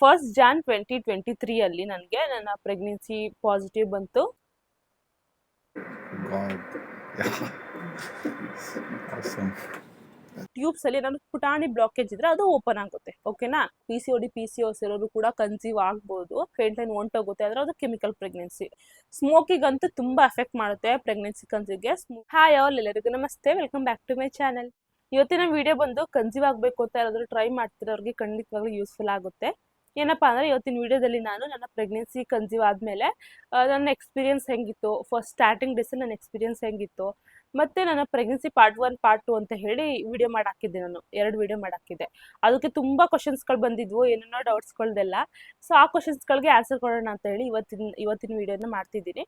First Jan twenty twenty three ಅಲ್ಲಿ ನನಗೆ ನನ್ನ ಪ್ರೆಗ್ನೆನ್ಸಿ ಪಾಸಿಟಿವ್ ಬಂತು. ಟ್ಯೂಬ್ಸ್ ಅಲ್ಲಿ ನಾನು ಪುಟಾಣಿ ಬ್ಲಾಕೇಜ್ ಇದ್ರೆ ಅದು ಓಪನ್ ಆಗುತ್ತೆ ಓಕೆನಾ P C O D P C O S ಓಸ್ ಇರೋರು ಕೂಡ ಕನ್ಸೀವ್ ಆಗ್ಬೋದು. ಫೇಂಟ್ ಲೈನ್ ಹೋಗುತ್ತೆ ಆದ್ರೆ ಅದು ಕೆಮಿಕಲ್ ಪ್ರೆಗ್ನೆನ್ಸಿ ಸ್ಮೋಕಿಗ್ ಅಂತೂ ತುಂಬಾ ಎಫೆಕ್ಟ್ ಮಾಡುತ್ತೆ ಪ್ರೆಗ್ನೆನ್ಸಿ ಕನ್ಸಿಗೆ ಹಾಯ್ ಆಲ್ ಎಲ್ಲರಿಗೂ ನಮಸ್ತೆ. Welcome back to my channel ಇವತ್ತಿನ ವಿಡಿಯೋ ಬಂದು ಕನ್ಸೀವ್ ಆಗಬೇಕು ಅಂತ ಯಾರಾದ್ರೂ ಟ್ರೈ ಮಾಡ್ತಿರೋರಿಗೆ ಖಂಡಿತವಾಗ್ಲೂ ಯೂಸ್ಫುಲ್ ಆಗುತ್ತೆ. ಏನಪ್ಪಾ ಅಂದರೆ ಇವತ್ತಿನ ವಿಡಿಯೋದಲ್ಲಿ ನಾನು ನನ್ನ ಪ್ರೆಗ್ನೆನ್ಸಿ ಕನ್ಸೀವ್ ಆದಮೇಲೆ ನನ್ನ ಎಕ್ಸ್ಪೀರಿಯನ್ಸ್ ಹೆಂಗಿತ್ತು ಫಸ್ಟ್ ಸ್ಟಾರ್ಟಿಂಗ್ ಡೇಸಲ್ಲಿ ನನ್ನ ಎಕ್ಸ್ಪೀರಿಯನ್ಸ್ ಹೆಂಗಿತ್ತು, ಮತ್ತೆ ನನ್ನ pregnancy part one part two ಅಂತ ಹೇಳಿ ವಿಡಿಯೋ ಮಾಡಾಕಿದ್ದೆ ನಾನು, ಎರಡು ವಿಡಿಯೋ ಮಾಡಾಕಿದ್ದೆ ಅದಕ್ಕೆ ತುಂಬಾ ಕ್ವಶನ್ಸ್ಗಳು ಬಂದಿದ್ವು, ಏನೇನೋ ಡೌಟ್ಸ್ಗಳ್ದೆಲ್ಲ ಸೊ ಆ ಕ್ವಶನ್ಸ್ಗಳಿಗೆ ಆನ್ಸರ್ ಕೊಡೋಣ ಅಂತ ಹೇಳಿ ಇವತ್ತಿನ ಇವತ್ತಿನ ವಿಡಿಯೋನ ಮಾಡ್ತಿದ್ದೀನಿ.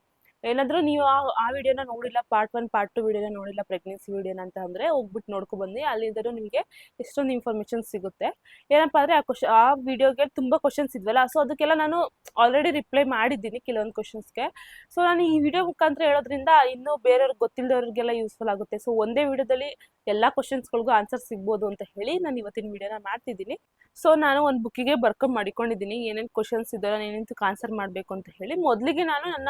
ಏನಾದರೂ ನೀವು ಆ ವಿಡಿಯೋನ ನೋಡಿಲ್ಲ ಪಾರ್ಟ್ ಒನ್ ಪಾರ್ಟ್ ಟು ವಿಡಿಯೋನ ನೋಡಿಲ್ಲ ಪ್ರೆಗ್ನೆನ್ಸಿ ವಿಡಿಯೋನ ಅಂತ ಅಂದ್ರೆ ಹೋಗ್ಬಿಟ್ಟು ನೋಡ್ಕೊ ಬನ್ನಿ. ಅಲ್ಲಿಂದಲೂ ನಿಮಗೆ ಎಷ್ಟೊಂದು ಇನ್ಫಾರ್ಮೇಷನ್ ಸಿಗುತ್ತೆ. ಏನಪ್ಪ ಅಂದ್ರೆ ಆ ಕ್ವಶನ್ ಆ ವಿಡಿಯೋಗೆ ತುಂಬಾ ಕ್ವಶನ್ಸ್ ಇದ್ವಲ್ಲ ಸೊ ಅದಕ್ಕೆಲ್ಲ ನಾನು ಆಲ್ರೆಡಿ ರಿಪ್ಲೈ ಮಾಡಿದ್ದೀನಿ ಕೆಲವೊಂದು ಕ್ವಶನ್ಸ್ಗೆ ಸೊ ನಾನು ಈ ವಿಡಿಯೋ ಮುಖಾಂತರ ಹೇಳೋದ್ರಿಂದ ಇನ್ನೂ ಬೇರೆಯವ್ರಿಗೆ ಗೊತ್ತಿಲ್ಲದವ್ರಿಗೆಲ್ಲ ಯೂಸ್ಫುಲ್ ಆಗುತ್ತೆ. ಸೊ ಒಂದೇ ವಿಡಿಯೋದಲ್ಲಿ ಎಲ್ಲ ಕ್ವಶನ್ಸ್ಗಳಿಗೂ ಆನ್ಸರ್ ಸಿಗ್ಬೋದು ಅಂತ ಹೇಳಿ ನಾನು ಇವತ್ತಿನ ವಿಡಿಯೋನ ಮಾಡ್ತಿದ್ದೀನಿ. ಸೊ ನಾನು ಒಂದು ಬುಕ್ಕಿಗೆ ಬರ್ಕೊಂಡ್ ಮಾಡಿಕೊಂಡಿದ್ದೀನಿ. ಏನೇನು ಕ್ವಶನ್ಸ್ ಇದ್ದಾವೆ ಏನೇನು ಆನ್ಸರ್ ಮಾಡಬೇಕು ಅಂತ ಹೇಳಿ. ಮೊದಲಿಗೆ ನಾನು ನನ್ನ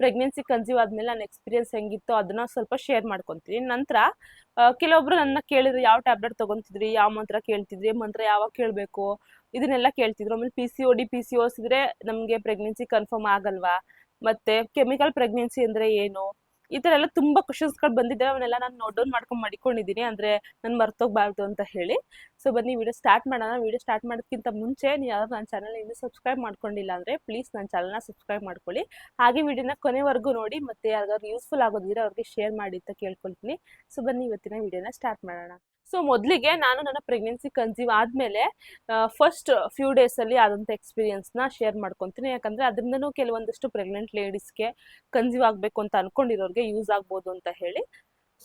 ಪ್ರೆಗ್ನೆನ್ಸಿ ಕನ್ಸೀವ್ ಆದಮೇಲೆ ನನ್ನ ಎಕ್ಸ್ಪೀರಿಯನ್ಸ್ ಹೆಂಗಿತ್ತು ಅದನ್ನ ಸ್ವಲ್ಪ ಶೇರ್ ಮಾಡ್ಕೊತೀನಿ. ನಂತರ ಕೆಲವೊಬ್ರು ನನ್ನ ಕೇಳಿದ್ರು, ಯಾವ ಟ್ಯಾಬ್ಲೆಟ್ ತಗೊಂತಿದ್ರಿ? ಯಾವ ಮಂತ್ರ ಕೇಳ್ತಿದ್ರಿ? ಮಂತ್ರ ಯಾವಾಗ ಕೇಳಬೇಕು? ಇದನ್ನೆಲ್ಲ ಕೇಳ್ತಿದ್ರು. ಆಮೇಲೆ P C O D P C O S ಇದ್ರೆ ನಮಗೆ ಪ್ರೆಗ್ನೆನ್ಸಿ ಕನ್ಫರ್ಮ್ ಆಗಲ್ವಾ? ಮತ್ತೆ ಕೆಮಿಕಲ್ ಪ್ರೆಗ್ನೆನ್ಸಿ ಅಂದರೆ ಏನು? ಈ ಥರ ಎಲ್ಲ ತುಂಬ ಕ್ವಶನ್ಸ್ಗಳು ಬಂದಿದ್ದಾವೆ, ಅವನ್ನೆಲ್ಲ ನಾನು ನೋಟ್ ಡೌನ್ ಮಾಡ್ಕೊಂಡು ಮಾಡಿಕೊಂಡಿದ್ದೀನಿ ಅಂದರೆ ನಾನು ಮರ್ತೋಗ್ಬಾರ್ದು ಅಂತ ಹೇಳಿ. ಸೊ ಬನ್ನಿ ವಿಡಿಯೋ ಸ್ಟಾರ್ಟ್ ಮಾಡೋಣ. ವಿಡಿಯೋ ಸ್ಟಾರ್ಟ್ ಮಾಡೋದಕ್ಕಿಂತ ಮುಂಚೆ ನೀವು ಯಾರು ನನ್ನ ಚಾನಲ್ ಇನ್ನೂ ಸಬ್ಸ್ಕ್ರೈಬ್ ಮಾಡ್ಕೊಂಡಿಲ್ಲ ಅಂದ್ರೆ ಪ್ಲೀಸ್ ನನ್ನ ಚಾನಲ್ನ ಸಬ್ಸ್ಕ್ರೈಬ್ ಮಾಡ್ಕೊಳ್ಳಿ. ಹಾಗೆ ವಿಡಿಯೋನ ಕೊನೆವರೆಗೂ ನೋಡಿ, ಮತ್ತೆ ಯಾರಿಗಾದ್ರು ಯೂಸ್ಫುಲ್ ಆಗೋದಿದ್ರೆ ಅವ್ರಿಗೆ ಶೇರ್ ಮಾಡಿ ಅಂತ ಕೇಳ್ಕೊಳ್ತೀನಿ. ಸೊ ಬನ್ನಿ, ಇವತ್ತಿನ ವಿಡಿಯೋನ ಸ್ಟಾರ್ಟ್ ಮಾಡೋಣ. ಸೊ ಮೊದಲಿಗೆ ನಾನು ನನ್ನ ಪ್ರೆಗ್ನೆನ್ಸಿ ಕನ್ಸೀವ್ ಆದಮೇಲೆ ಫಸ್ಟ್ ಫ್ಯೂ ಡೇಸಲ್ಲಿ ಆದಂಥ ಎಕ್ಸ್ಪೀರಿಯನ್ಸ್ನ ಶೇರ್ ಮಾಡ್ಕೊತೀನಿ. ಯಾಕಂದರೆ ಅದರಿಂದನೂ ಕೆಲವೊಂದಷ್ಟು ಪ್ರೆಗ್ನೆಂಟ್ ಲೇಡೀಸ್ಗೆ ಕನ್ಸೀವ್ ಆಗಬೇಕು ಅಂತ ಅಂದ್ಕೊಂಡಿರೋರಿಗೆ ಯೂಸ್ ಆಗ್ಬೋದು ಅಂತ ಹೇಳಿ.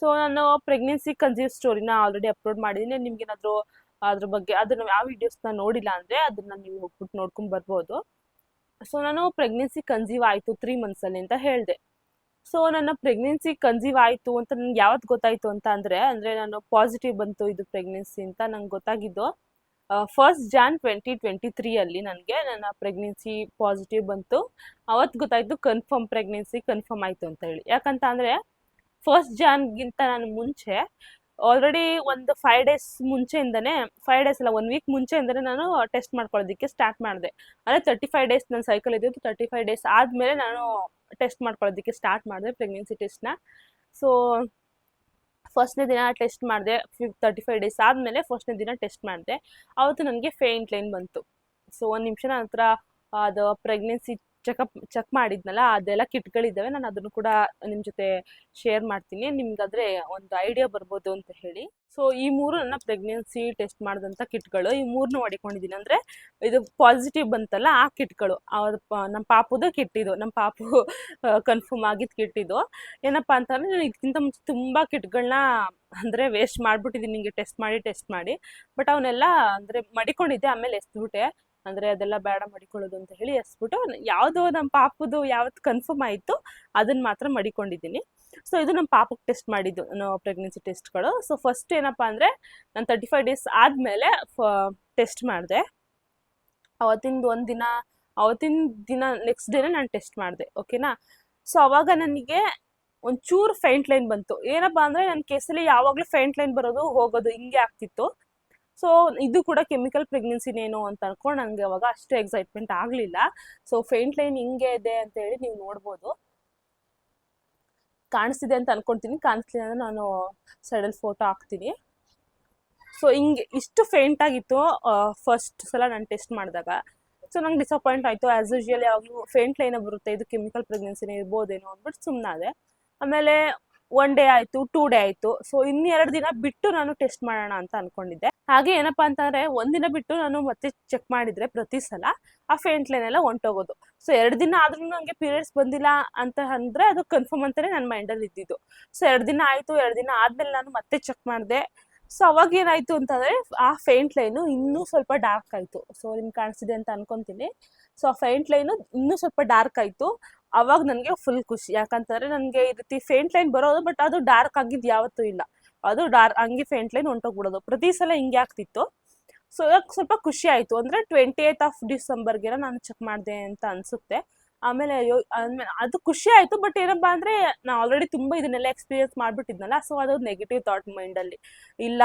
ಸೊ ನಾನು ಪ್ರೆಗ್ನೆನ್ಸಿ ಕನ್ಸೀವ್ ಸ್ಟೋರಿನ ಆಲ್ರೆಡಿ ಅಪ್ಲೋಡ್ ಮಾಡಿದ್ದೀನಿ. ನಿಮ್ಗೇನಾದರೂ ಅದ್ರ ಬಗ್ಗೆ, ಅದನ್ನು ಯಾವ ವಿಡಿಯೋಸ್ನ ನೋಡಿಲ್ಲ ಅಂದರೆ ಅದನ್ನ ನೀವು ಹೋಗ್ಬಿಟ್ಟು ನೋಡ್ಕೊಂಡು ಬರ್ಬೋದು. ಸೊ ನಾನು ಪ್ರೆಗ್ನೆನ್ಸಿ ಕನ್ಸೀವ್ ಆಯಿತು ತ್ರೀ ಮಂತ್ಸಲ್ಲಿ ಅಂತ ಹೇಳಿದೆ. ಸೊ ನನ್ನ ಪ್ರೆಗ್ನೆನ್ಸಿ ಕನ್ಸೀವ್ ಆಯಿತು ಅಂತ ನನ್ಗೆ ಯಾವತ್ತು ಗೊತ್ತಾಯಿತು ಅಂತ ಅಂದರೆ ಅಂದರೆ ನಾನು ಪಾಸಿಟಿವ್ ಬಂತು ಇದು ಪ್ರೆಗ್ನೆನ್ಸಿ ಅಂತ ನಂಗೆ ಗೊತ್ತಾಗಿದ್ದು ಫಸ್ಟ್ ಜಾನ್ ಟ್ವೆಂಟಿ ಟ್ವೆಂಟಿ ತ್ರೀಯಲ್ಲಿ ನನಗೆ ನನ್ನ ಪ್ರೆಗ್ನೆನ್ಸಿ ಪಾಸಿಟಿವ್ ಬಂತು. ಅವತ್ತು ಗೊತ್ತಾಯಿತು ಕನ್ಫರ್ಮ್ ಪ್ರೆಗ್ನೆನ್ಸಿ ಕನ್ಫರ್ಮ್ ಆಯಿತು ಅಂತ ಹೇಳಿ. ಯಾಕಂತ ಅಂದರೆ ಫಸ್ಟ್ ಜಾನ್ಗಿಂತ ನಾನು ಮುಂಚೆ ಆಲ್ರೆಡಿ ಒಂದು ಫೈವ್ ಡೇಸ್ ಮುಂಚೆಯಿಂದನೇ ಫೈವ್ ಡೇಸ್ ಅಲ್ಲ ಒನ್ ವೀಕ್ ಮುಂಚೆಯಿಂದನೇ ನಾನು ಟೆಸ್ಟ್ ಮಾಡ್ಕೊಳ್ಳೋದಕ್ಕೆ ಸ್ಟಾರ್ಟ್ ಮಾಡಿದೆ. ಅಂದರೆ ತರ್ಟಿ ಫೈವ್ ಡೇಸ್ ನನ್ನ ಸೈಕಲ್ ಇದ್ದಿದ್ದು ತರ್ಟಿ ಫೈವ್ ಡೇಸ್ ಆದಮೇಲೆ ನಾನು ಟೆಸ್ಟ್ ಮಾಡ್ಕೊಳ್ಳೋದಕ್ಕೆ ಸ್ಟಾರ್ಟ್ ಮಾಡಿದೆ ಪ್ರೆಗ್ನೆನ್ಸಿ ಟೆಸ್ಟ್ನ ಸೊ ಫಸ್ಟ್ನೇ ದಿನ ಟೆಸ್ಟ್ ಮಾಡಿದೆ ತರ್ಟಿ ಫೈವ್ ಡೇಸ್ ಆದಮೇಲೆ ಫಸ್ಟ್ನೇ ದಿನ ಟೆಸ್ಟ್ ಮಾಡಿದೆ. ಆವತ್ತು ನನಗೆ ಫೇಂಟ್ ಲೈನ್ ಬಂತು. ಸೊ ಒಂದು ನಿಮಿಷ ನಂತರ ಅದು ಪ್ರೆಗ್ನೆನ್ಸಿ ಚೆಕಪ್ ಚೆಕ್ ಮಾಡಿದ್ನಲ್ಲ, ಅದೆಲ್ಲ ಕಿಟ್ಗಳಿದ್ದಾವೆ, ನಾನು ಅದನ್ನು ಕೂಡ ನಿಮ್ಮ ಜೊತೆ ಶೇರ್ ಮಾಡ್ತೀನಿ. ನಿಮ್ಗಾದ್ರೆ ಒಂದು ಐಡಿಯಾ ಬರ್ಬೋದು ಅಂತ ಹೇಳಿ. ಸೊ ಈ ಮೂರು ನನ್ನ ಪ್ರೆಗ್ನೆನ್ಸಿ ಟೆಸ್ಟ್ ಮಾಡಿದಂಥ ಕಿಟ್ಗಳು, ಈ ಮೂರನ್ನು ಮಾಡಿಕೊಂಡಿದ್ದೀನಿ. ಅಂದರೆ, ಇದು ಪಾಸಿಟಿವ್ ಬಂತಲ್ಲ, ಆ ಕಿಟ್ಗಳು. ಅವ್ರ ನಮ್ಮ ಪಾಪುದು ಕಿಟ್ ಇದು ನಮ್ಮ ಪಾಪು ಕನ್ಫರ್ಮ್ ಆಗಿದ್ದು ಕಿಟ್ ಇದು ಏನಪ್ಪ ಅಂತಂದರೆ ನಾನು ಇದಕ್ಕಿಂತ ಮುಂಚೆ ತುಂಬ ಕಿಟ್ಗಳನ್ನ ಅಂದರೆ ವೇಸ್ಟ್ ಮಾಡಿಬಿಟ್ಟಿದ್ದೀನಿ ನಿಮಗೆ ಟೆಸ್ಟ್ ಮಾಡಿ ಟೆಸ್ಟ್ ಮಾಡಿ. ಬಟ್ ಅವನ್ನೆಲ್ಲ ಅಂದರೆ, ಮಡಿಕೊಂಡಿದ್ದೆ, ಆಮೇಲೆ ಎಸ್ಬಿಟ್ಟೆ ಅಂದರೆ ಅದೆಲ್ಲ ಬೇಡ ಮಡಿಕೊಳ್ಳೋದು ಅಂತ ಹೇಳಿ ಎಸ್ಬಿಟ್ಟು ಯಾವ್ದು ನಮ್ಮ ಪಾಪದು ಯಾವತ್ತು ಕನ್ಫರ್ಮ್ ಆಯಿತು ಅದನ್ನ ಮಾತ್ರ ಮಡಿಕೊಂಡಿದ್ದೀನಿ. ಸೊ ಇದು ನಮ್ಮ ಪಾಪಕ್ಕೆ ಟೆಸ್ಟ್ ಮಾಡಿದ್ದು ಪ್ರೆಗ್ನೆನ್ಸಿ ಟೆಸ್ಟ್ಗಳು ಸೊ ಫಸ್ಟ್ ಏನಪ್ಪಾ ಅಂದರೆ ನಾನು ತರ್ಟಿ ಫೈವ್ ಡೇಸ್ ಆದಮೇಲೆ ಟೆಸ್ಟ್ ಮಾಡಿದೆ. ಅವತ್ತಿಂದ ಒಂದು ದಿನ ಅವತ್ತಿನ ದಿನ ನೆಕ್ಸ್ಟ್ ಡೇನೇ ನಾನು ಟೆಸ್ಟ್ ಮಾಡಿದೆ ಓಕೆನಾ ಸೊ ಅವಾಗ ನನಗೆ ಒಂಚೂರು ಫೈಂಟ್ ಲೈನ್ ಬಂತು. ಏನಪ್ಪಾ ಅಂದರೆ ನನ್ನ ಕೇಸಲ್ಲಿ ಯಾವಾಗಲೂ ಫೈಂಟ್ ಲೈನ್ ಬರೋದು ಹೋಗೋದು ಹಿಂಗೆ ಆಗ್ತಿತ್ತು. ಸೊ ಇದು ಕೂಡ ಕೆಮಿಕಲ್ ಪ್ರೆಗ್ನೆನ್ಸಿನೇನೋ ಅಂತ ಅನ್ಕೊಂಡು ನನಗೆ ಅವಾಗ ಅಷ್ಟು ಎಕ್ಸೈಟ್ಮೆಂಟ್ ಆಗಲಿಲ್ಲ. ಸೊ ಫೇಂಟ್ ಲೈನ್ ಹಿಂಗೆ ಇದೆ ಅಂತ ಹೇಳಿ ನೀವು ನೋಡ್ಬೋದು. ಕಾಣಿಸ್ತಿದೆ ಅಂತ ಅನ್ಕೊಂತೀನಿ. ಕಾಣಿಸ್ಲಿಲ್ಲ ಅಂದರೆ ನಾನು ಸೈಡಲ್ಲಿ ಫೋಟೋ ಹಾಕ್ತೀನಿ. ಸೊ ಹಿಂಗೆ ಇಷ್ಟು ಫೇಂಟ್ ಆಗಿತ್ತು ಫಸ್ಟ್ ಸಲ ನಾನು ಟೆಸ್ಟ್ ಮಾಡಿದಾಗ. ಸೊ ನಂಗೆ ಡಿಸಪಾಯಿಂಟ್ ಆಯಿತು. ಆ್ಯಸ್ ಯೂಶುವಲ್ ಯಾವಾಗಲೂ ಫೇಂಟ್ ಲೈನೇ ಬರುತ್ತೆ. ಇದು ಕೆಮಿಕಲ್ ಪ್ರೆಗ್ನೆನ್ಸಿನೇ ಇರ್ಬೋದೇನೋ ಅಂದ್ಬಿಟ್ಟು ಸುಮ್ಮನಾದೆ ಆಮೇಲೆ ಒನ್ ಡೇ ಆಯಿತು ಟೂ ಡೇ ಆಯಿತು. ಸೊ ಎರಡು ದಿನ ಬಿಟ್ಟು ನಾನು ಟೆಸ್ಟ್ ಮಾಡೋಣ ಅಂತ ಅನ್ಕೊಂಡಿದ್ದೆ. ಹಾಗೆ ಏನಪ್ಪಾ ಅಂತಂದ್ರೆ ಒಂದಿನ ಬಿಟ್ಟು ನಾನು ಮತ್ತೆ ಚೆಕ್ ಮಾಡಿದ್ರೆ ಪ್ರತಿ ಸಲ ಆ ಫೇಂಟ್ ಲೈನ್ ಎಲ್ಲ ಹೊಂಟೋಗೋದು. ಸೊ ಎರಡು ದಿನ ಆದ್ರೂ ನನಗೆ ಪೀರಿಯಡ್ಸ್ ಬಂದಿಲ್ಲ ಅಂತ ಅಂದ್ರೆ ಅದು ಕನ್ಫರ್ಮ್ ಅಂತಾನೆ ನನ್ನ ಮೈಂಡಲ್ಲಿ ಇದ್ದಿದ್ದು. ಸೊ ಎರಡು ದಿನ ಆಯಿತು, ಎರಡು ದಿನ ಆದ್ಮೇಲೆ ನಾನು ಮತ್ತೆ ಚೆಕ್ ಮಾಡಿದೆ. ಸೊ ಅವಾಗ ಏನಾಯ್ತು ಅಂತಂದ್ರೆ, ಆ ಫೇಂಟ್ ಲೈನು ಇನ್ನೂ ಸ್ವಲ್ಪ ಡಾರ್ಕ್ ಆಯ್ತು. ಸೊ ನಿಮ್ಗೆ ಕಾಣಿಸಿದೆ ಅಂತ ಅನ್ಕೊಂತೀನಿ. ಸೊ ಆ ಫೇಂಟ್ ಲೈನು ಇನ್ನೂ ಸ್ವಲ್ಪ ಡಾರ್ಕ್ ಆಯಿತು. ಅವಾಗ ನನಗೆ ಫುಲ್ ಖುಷಿ. ಯಾಕಂತಂದ್ರೆ ನನಗೆ ಈ ರೀತಿ ಫೇಂಟ್ ಲೈನ್ ಬರೋದು ಬಟ್ ಅದು ಡಾರ್ಕ್ ಆಗಿದ್ದು ಯಾವತ್ತೂ ಇಲ್ಲ. ಅದು ಡಾರ್ಕ್ ಹಂಗೆ ಫೇಂಟ್ ಲೈನ್ ಹೊಂಟೋಗ್ಬಿಡೋದು. ಪ್ರತಿ ಸಲ ಹಿಂಗೆ ಆಗ್ತಿತ್ತು. ಸೊ ಸ್ವಲ್ಪ ಖುಷಿ ಆಯಿತು. ಅಂದರೆ ಟ್ವೆಂಟಿ ಏಯ್ತ್ ಆಫ್ ಡಿಸೆಂಬರ್ಗೆಲ್ಲ ನಾನು ಚೆಕ್ ಮಾಡಿದೆ ಅಂತ ಅನಿಸುತ್ತೆ. ಆಮೇಲೆ ಅಯ್ಯೋ ಅದು ಖುಷಿ ಆಯಿತು ಬಟ್ ಏನಪ್ಪಾ ಅಂದರೆ ನಾನು ಆಲ್ರೆಡಿ ತುಂಬ ಇದನ್ನೆಲ್ಲ ಎಕ್ಸ್ಪೀರಿಯನ್ಸ್ ಮಾಡಿಬಿಟ್ಟಿದ್ನಲ್ಲ ಸೊ ಅದು ನೆಗೆಟಿವ್ ಥಾಟ್ ಮೈಂಡಲ್ಲಿ ಇಲ್ಲ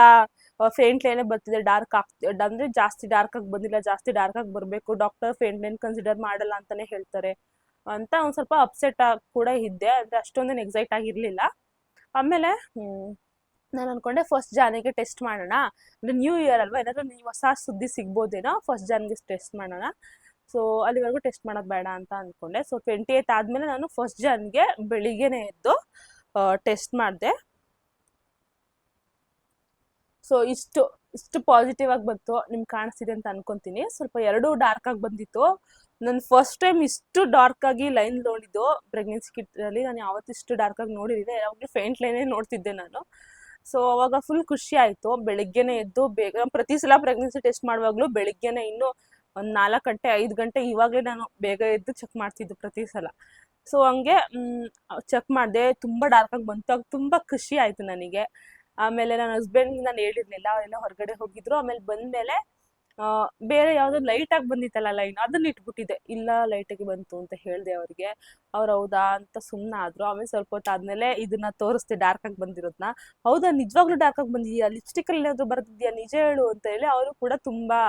ಫೇಂಟ್ ಲೈನೇ ಬರ್ತಿದೆ ಡಾರ್ಕ್ ಆಗ್ತಿ, ಅಂದರೆ ಜಾಸ್ತಿ ಡಾರ್ಕ್ ಆಗಿ ಬಂದಿಲ್ಲ, ಜಾಸ್ತಿ ಡಾರ್ಕ್ ಆಗಿ ಬರಬೇಕು. ಡಾಕ್ಟರ್ ಫೇಂಟ್ ಲೈನ್ ಕನ್ಸಿಡರ್ ಮಾಡಲ್ಲ ಅಂತಲೇ ಹೇಳ್ತಾರೆ. ಅಂತ ಒಂದು ಸ್ವಲ್ಪ ಅಪ್ಸೆಟ್ ಆಗಿ ಕೂಡ ಇದ್ದೆ. ಅಂದರೆ ಅಷ್ಟೊಂದೇನು ಎಕ್ಸೈಟ್ ಆಗಿರಲಿಲ್ಲ. ಆಮೇಲೆ ನಾನು ಅನ್ಕೊಂಡೆ ಫಸ್ಟ್ ಜಾನಿಗೆ ಟೆಸ್ಟ್ ಮಾಡೋಣ. ಅಂದರೆ ನ್ಯೂ ಇಯರ್ ಅಲ್ವಾ, ಏನಾದರೂ ನೀವು ಹೊಸ ಸುದ್ದಿ ಸಿಗ್ಬೋದೇನೋ ಫಸ್ಟ್ ಜಾನ್ಗೆ ಟೆಸ್ಟ್ ಮಾಡೋಣ. ಸೊ ಅಲ್ಲಿವರೆಗೂ ಟೆಸ್ಟ್ ಮಾಡೋದು ಬೇಡ ಅಂತ ಅಂದ್ಕೊಂಡೆ ಸೊ ಟ್ವೆಂಟಿ ಏಯ್ತ್ ಆದಮೇಲೆ ನಾನು ಫಸ್ಟ್ ಜಾನ್ಗೆ ಬೆಳಿಗ್ಗೆನೇ ಎದ್ದು ಟೆಸ್ಟ್ ಮಾಡಿದೆ. ಸೊ ಇಷ್ಟು ಇಷ್ಟು ಪಾಸಿಟಿವ್ ಆಗಿ ಬಂತು. ನಿಮ್ಗೆ ಕಾಣಿಸ್ತಿದೆ ಅಂತ ಅನ್ಕೊಂತೀನಿ. ಸ್ವಲ್ಪ ಎರಡೂ ಡಾರ್ಕ್ ಆಗಿ ಬಂದಿತ್ತು. ನಾನು ಫಸ್ಟ್ ಟೈಮ್ ಇಷ್ಟು ಡಾರ್ಕ್ ಆಗಿ ಲೈನ್ ನೋಡಿದ್ದು ಪ್ರೆಗ್ನೆನ್ಸಿ ಕಿಟ್ಟಲ್ಲಿ ನಾನು ಯಾವತ್ತಿಷ್ಟು ಡಾರ್ಕ್ ಆಗಿ ನೋಡಿರಲಿಲ್ಲ. ಯಾವಾಗಲೂ ಫೇಂಟ್ ಲೈನೇ ನೋಡ್ತಿದ್ದೆ ನಾನು. ಸೊ ಅವಾಗ ಫುಲ್ ಖುಷಿ ಆಯಿತು. ಬೆಳಿಗ್ಗೆನೆ ಎದ್ದು ಬೇಗ ಪ್ರತಿ ಸಲ ಪ್ರೆಗ್ನೆನ್ಸಿ ಟೆಸ್ಟ್ ಮಾಡುವಾಗಲೂ ಬೆಳಿಗ್ಗೆನೆ ಇನ್ನೂ ಒಂದು ನಾಲ್ಕು ಗಂಟೆ, ಐದು ಗಂಟೆ ಇವಾಗಲೇ ನಾನು ಬೇಗ ಎದ್ದು ಚೆಕ್ ಮಾಡ್ತಿದ್ದು ಪ್ರತಿ ಸಲ. ಸೊ ಹಂಗೆ ಚೆಕ್ ಮಾಡಿದೆ. ತುಂಬ ಡಾರ್ಕಾಗಿ ಬಂತು. ಆಗ ತುಂಬ ಖುಷಿ ಆಯಿತು ನನಗೆ. ಆಮೇಲೆ ನನ್ನ ಹಸ್ಬೆಂಡ್ ನಾನು ಹೇಳಿರಲಿಲ್ಲ. ಅವರೆಲ್ಲ ಹೊರಗಡೆ ಹೋಗಿದ್ರು. ಆಮೇಲೆ ಬಂದಮೇಲೆ ಬೇರೆ ಯಾವುದೋ ಲೈಟಾಗಿ ಬಂದಿತ್ತಲ್ಲ ಲೈನ್ ಅದನ್ನ ಇಟ್ಬಿಟ್ಟಿದ್ದೆ. ಇಲ್ಲ ಲೈಟಾಗಿ ಬಂತು ಅಂತ ಹೇಳಿದೆ ಅವ್ರಿಗೆ. ಅವ್ರು ಹೌದಾ ಅಂತ ಸುಮ್ಮನೆ ಆದ್ರು. ಆಮೇಲೆ ಸ್ವಲ್ಪ ಹೊತ್ತು ಆದಮೇಲೆ ಇದನ್ನ ಡಾರ್ಕ್ ಆಗಿ ಬಂದಿರೋದನ್ನ ಹೌದಾ, ನಿಜವಾಗ್ಲೂ ಆಗಿ ಬಂದಿದ್ಯಾ? ಲಿಪ್ಸ್ಟಿಕಲ್ಲಿ ಏನಾದ್ರು ಬರ್ತಿದ್ಯಾ ನಿಜ ಹೇಳು ಅಂತ ಹೇಳಿ ಅವರು ಕೂಡ ತುಂಬಾ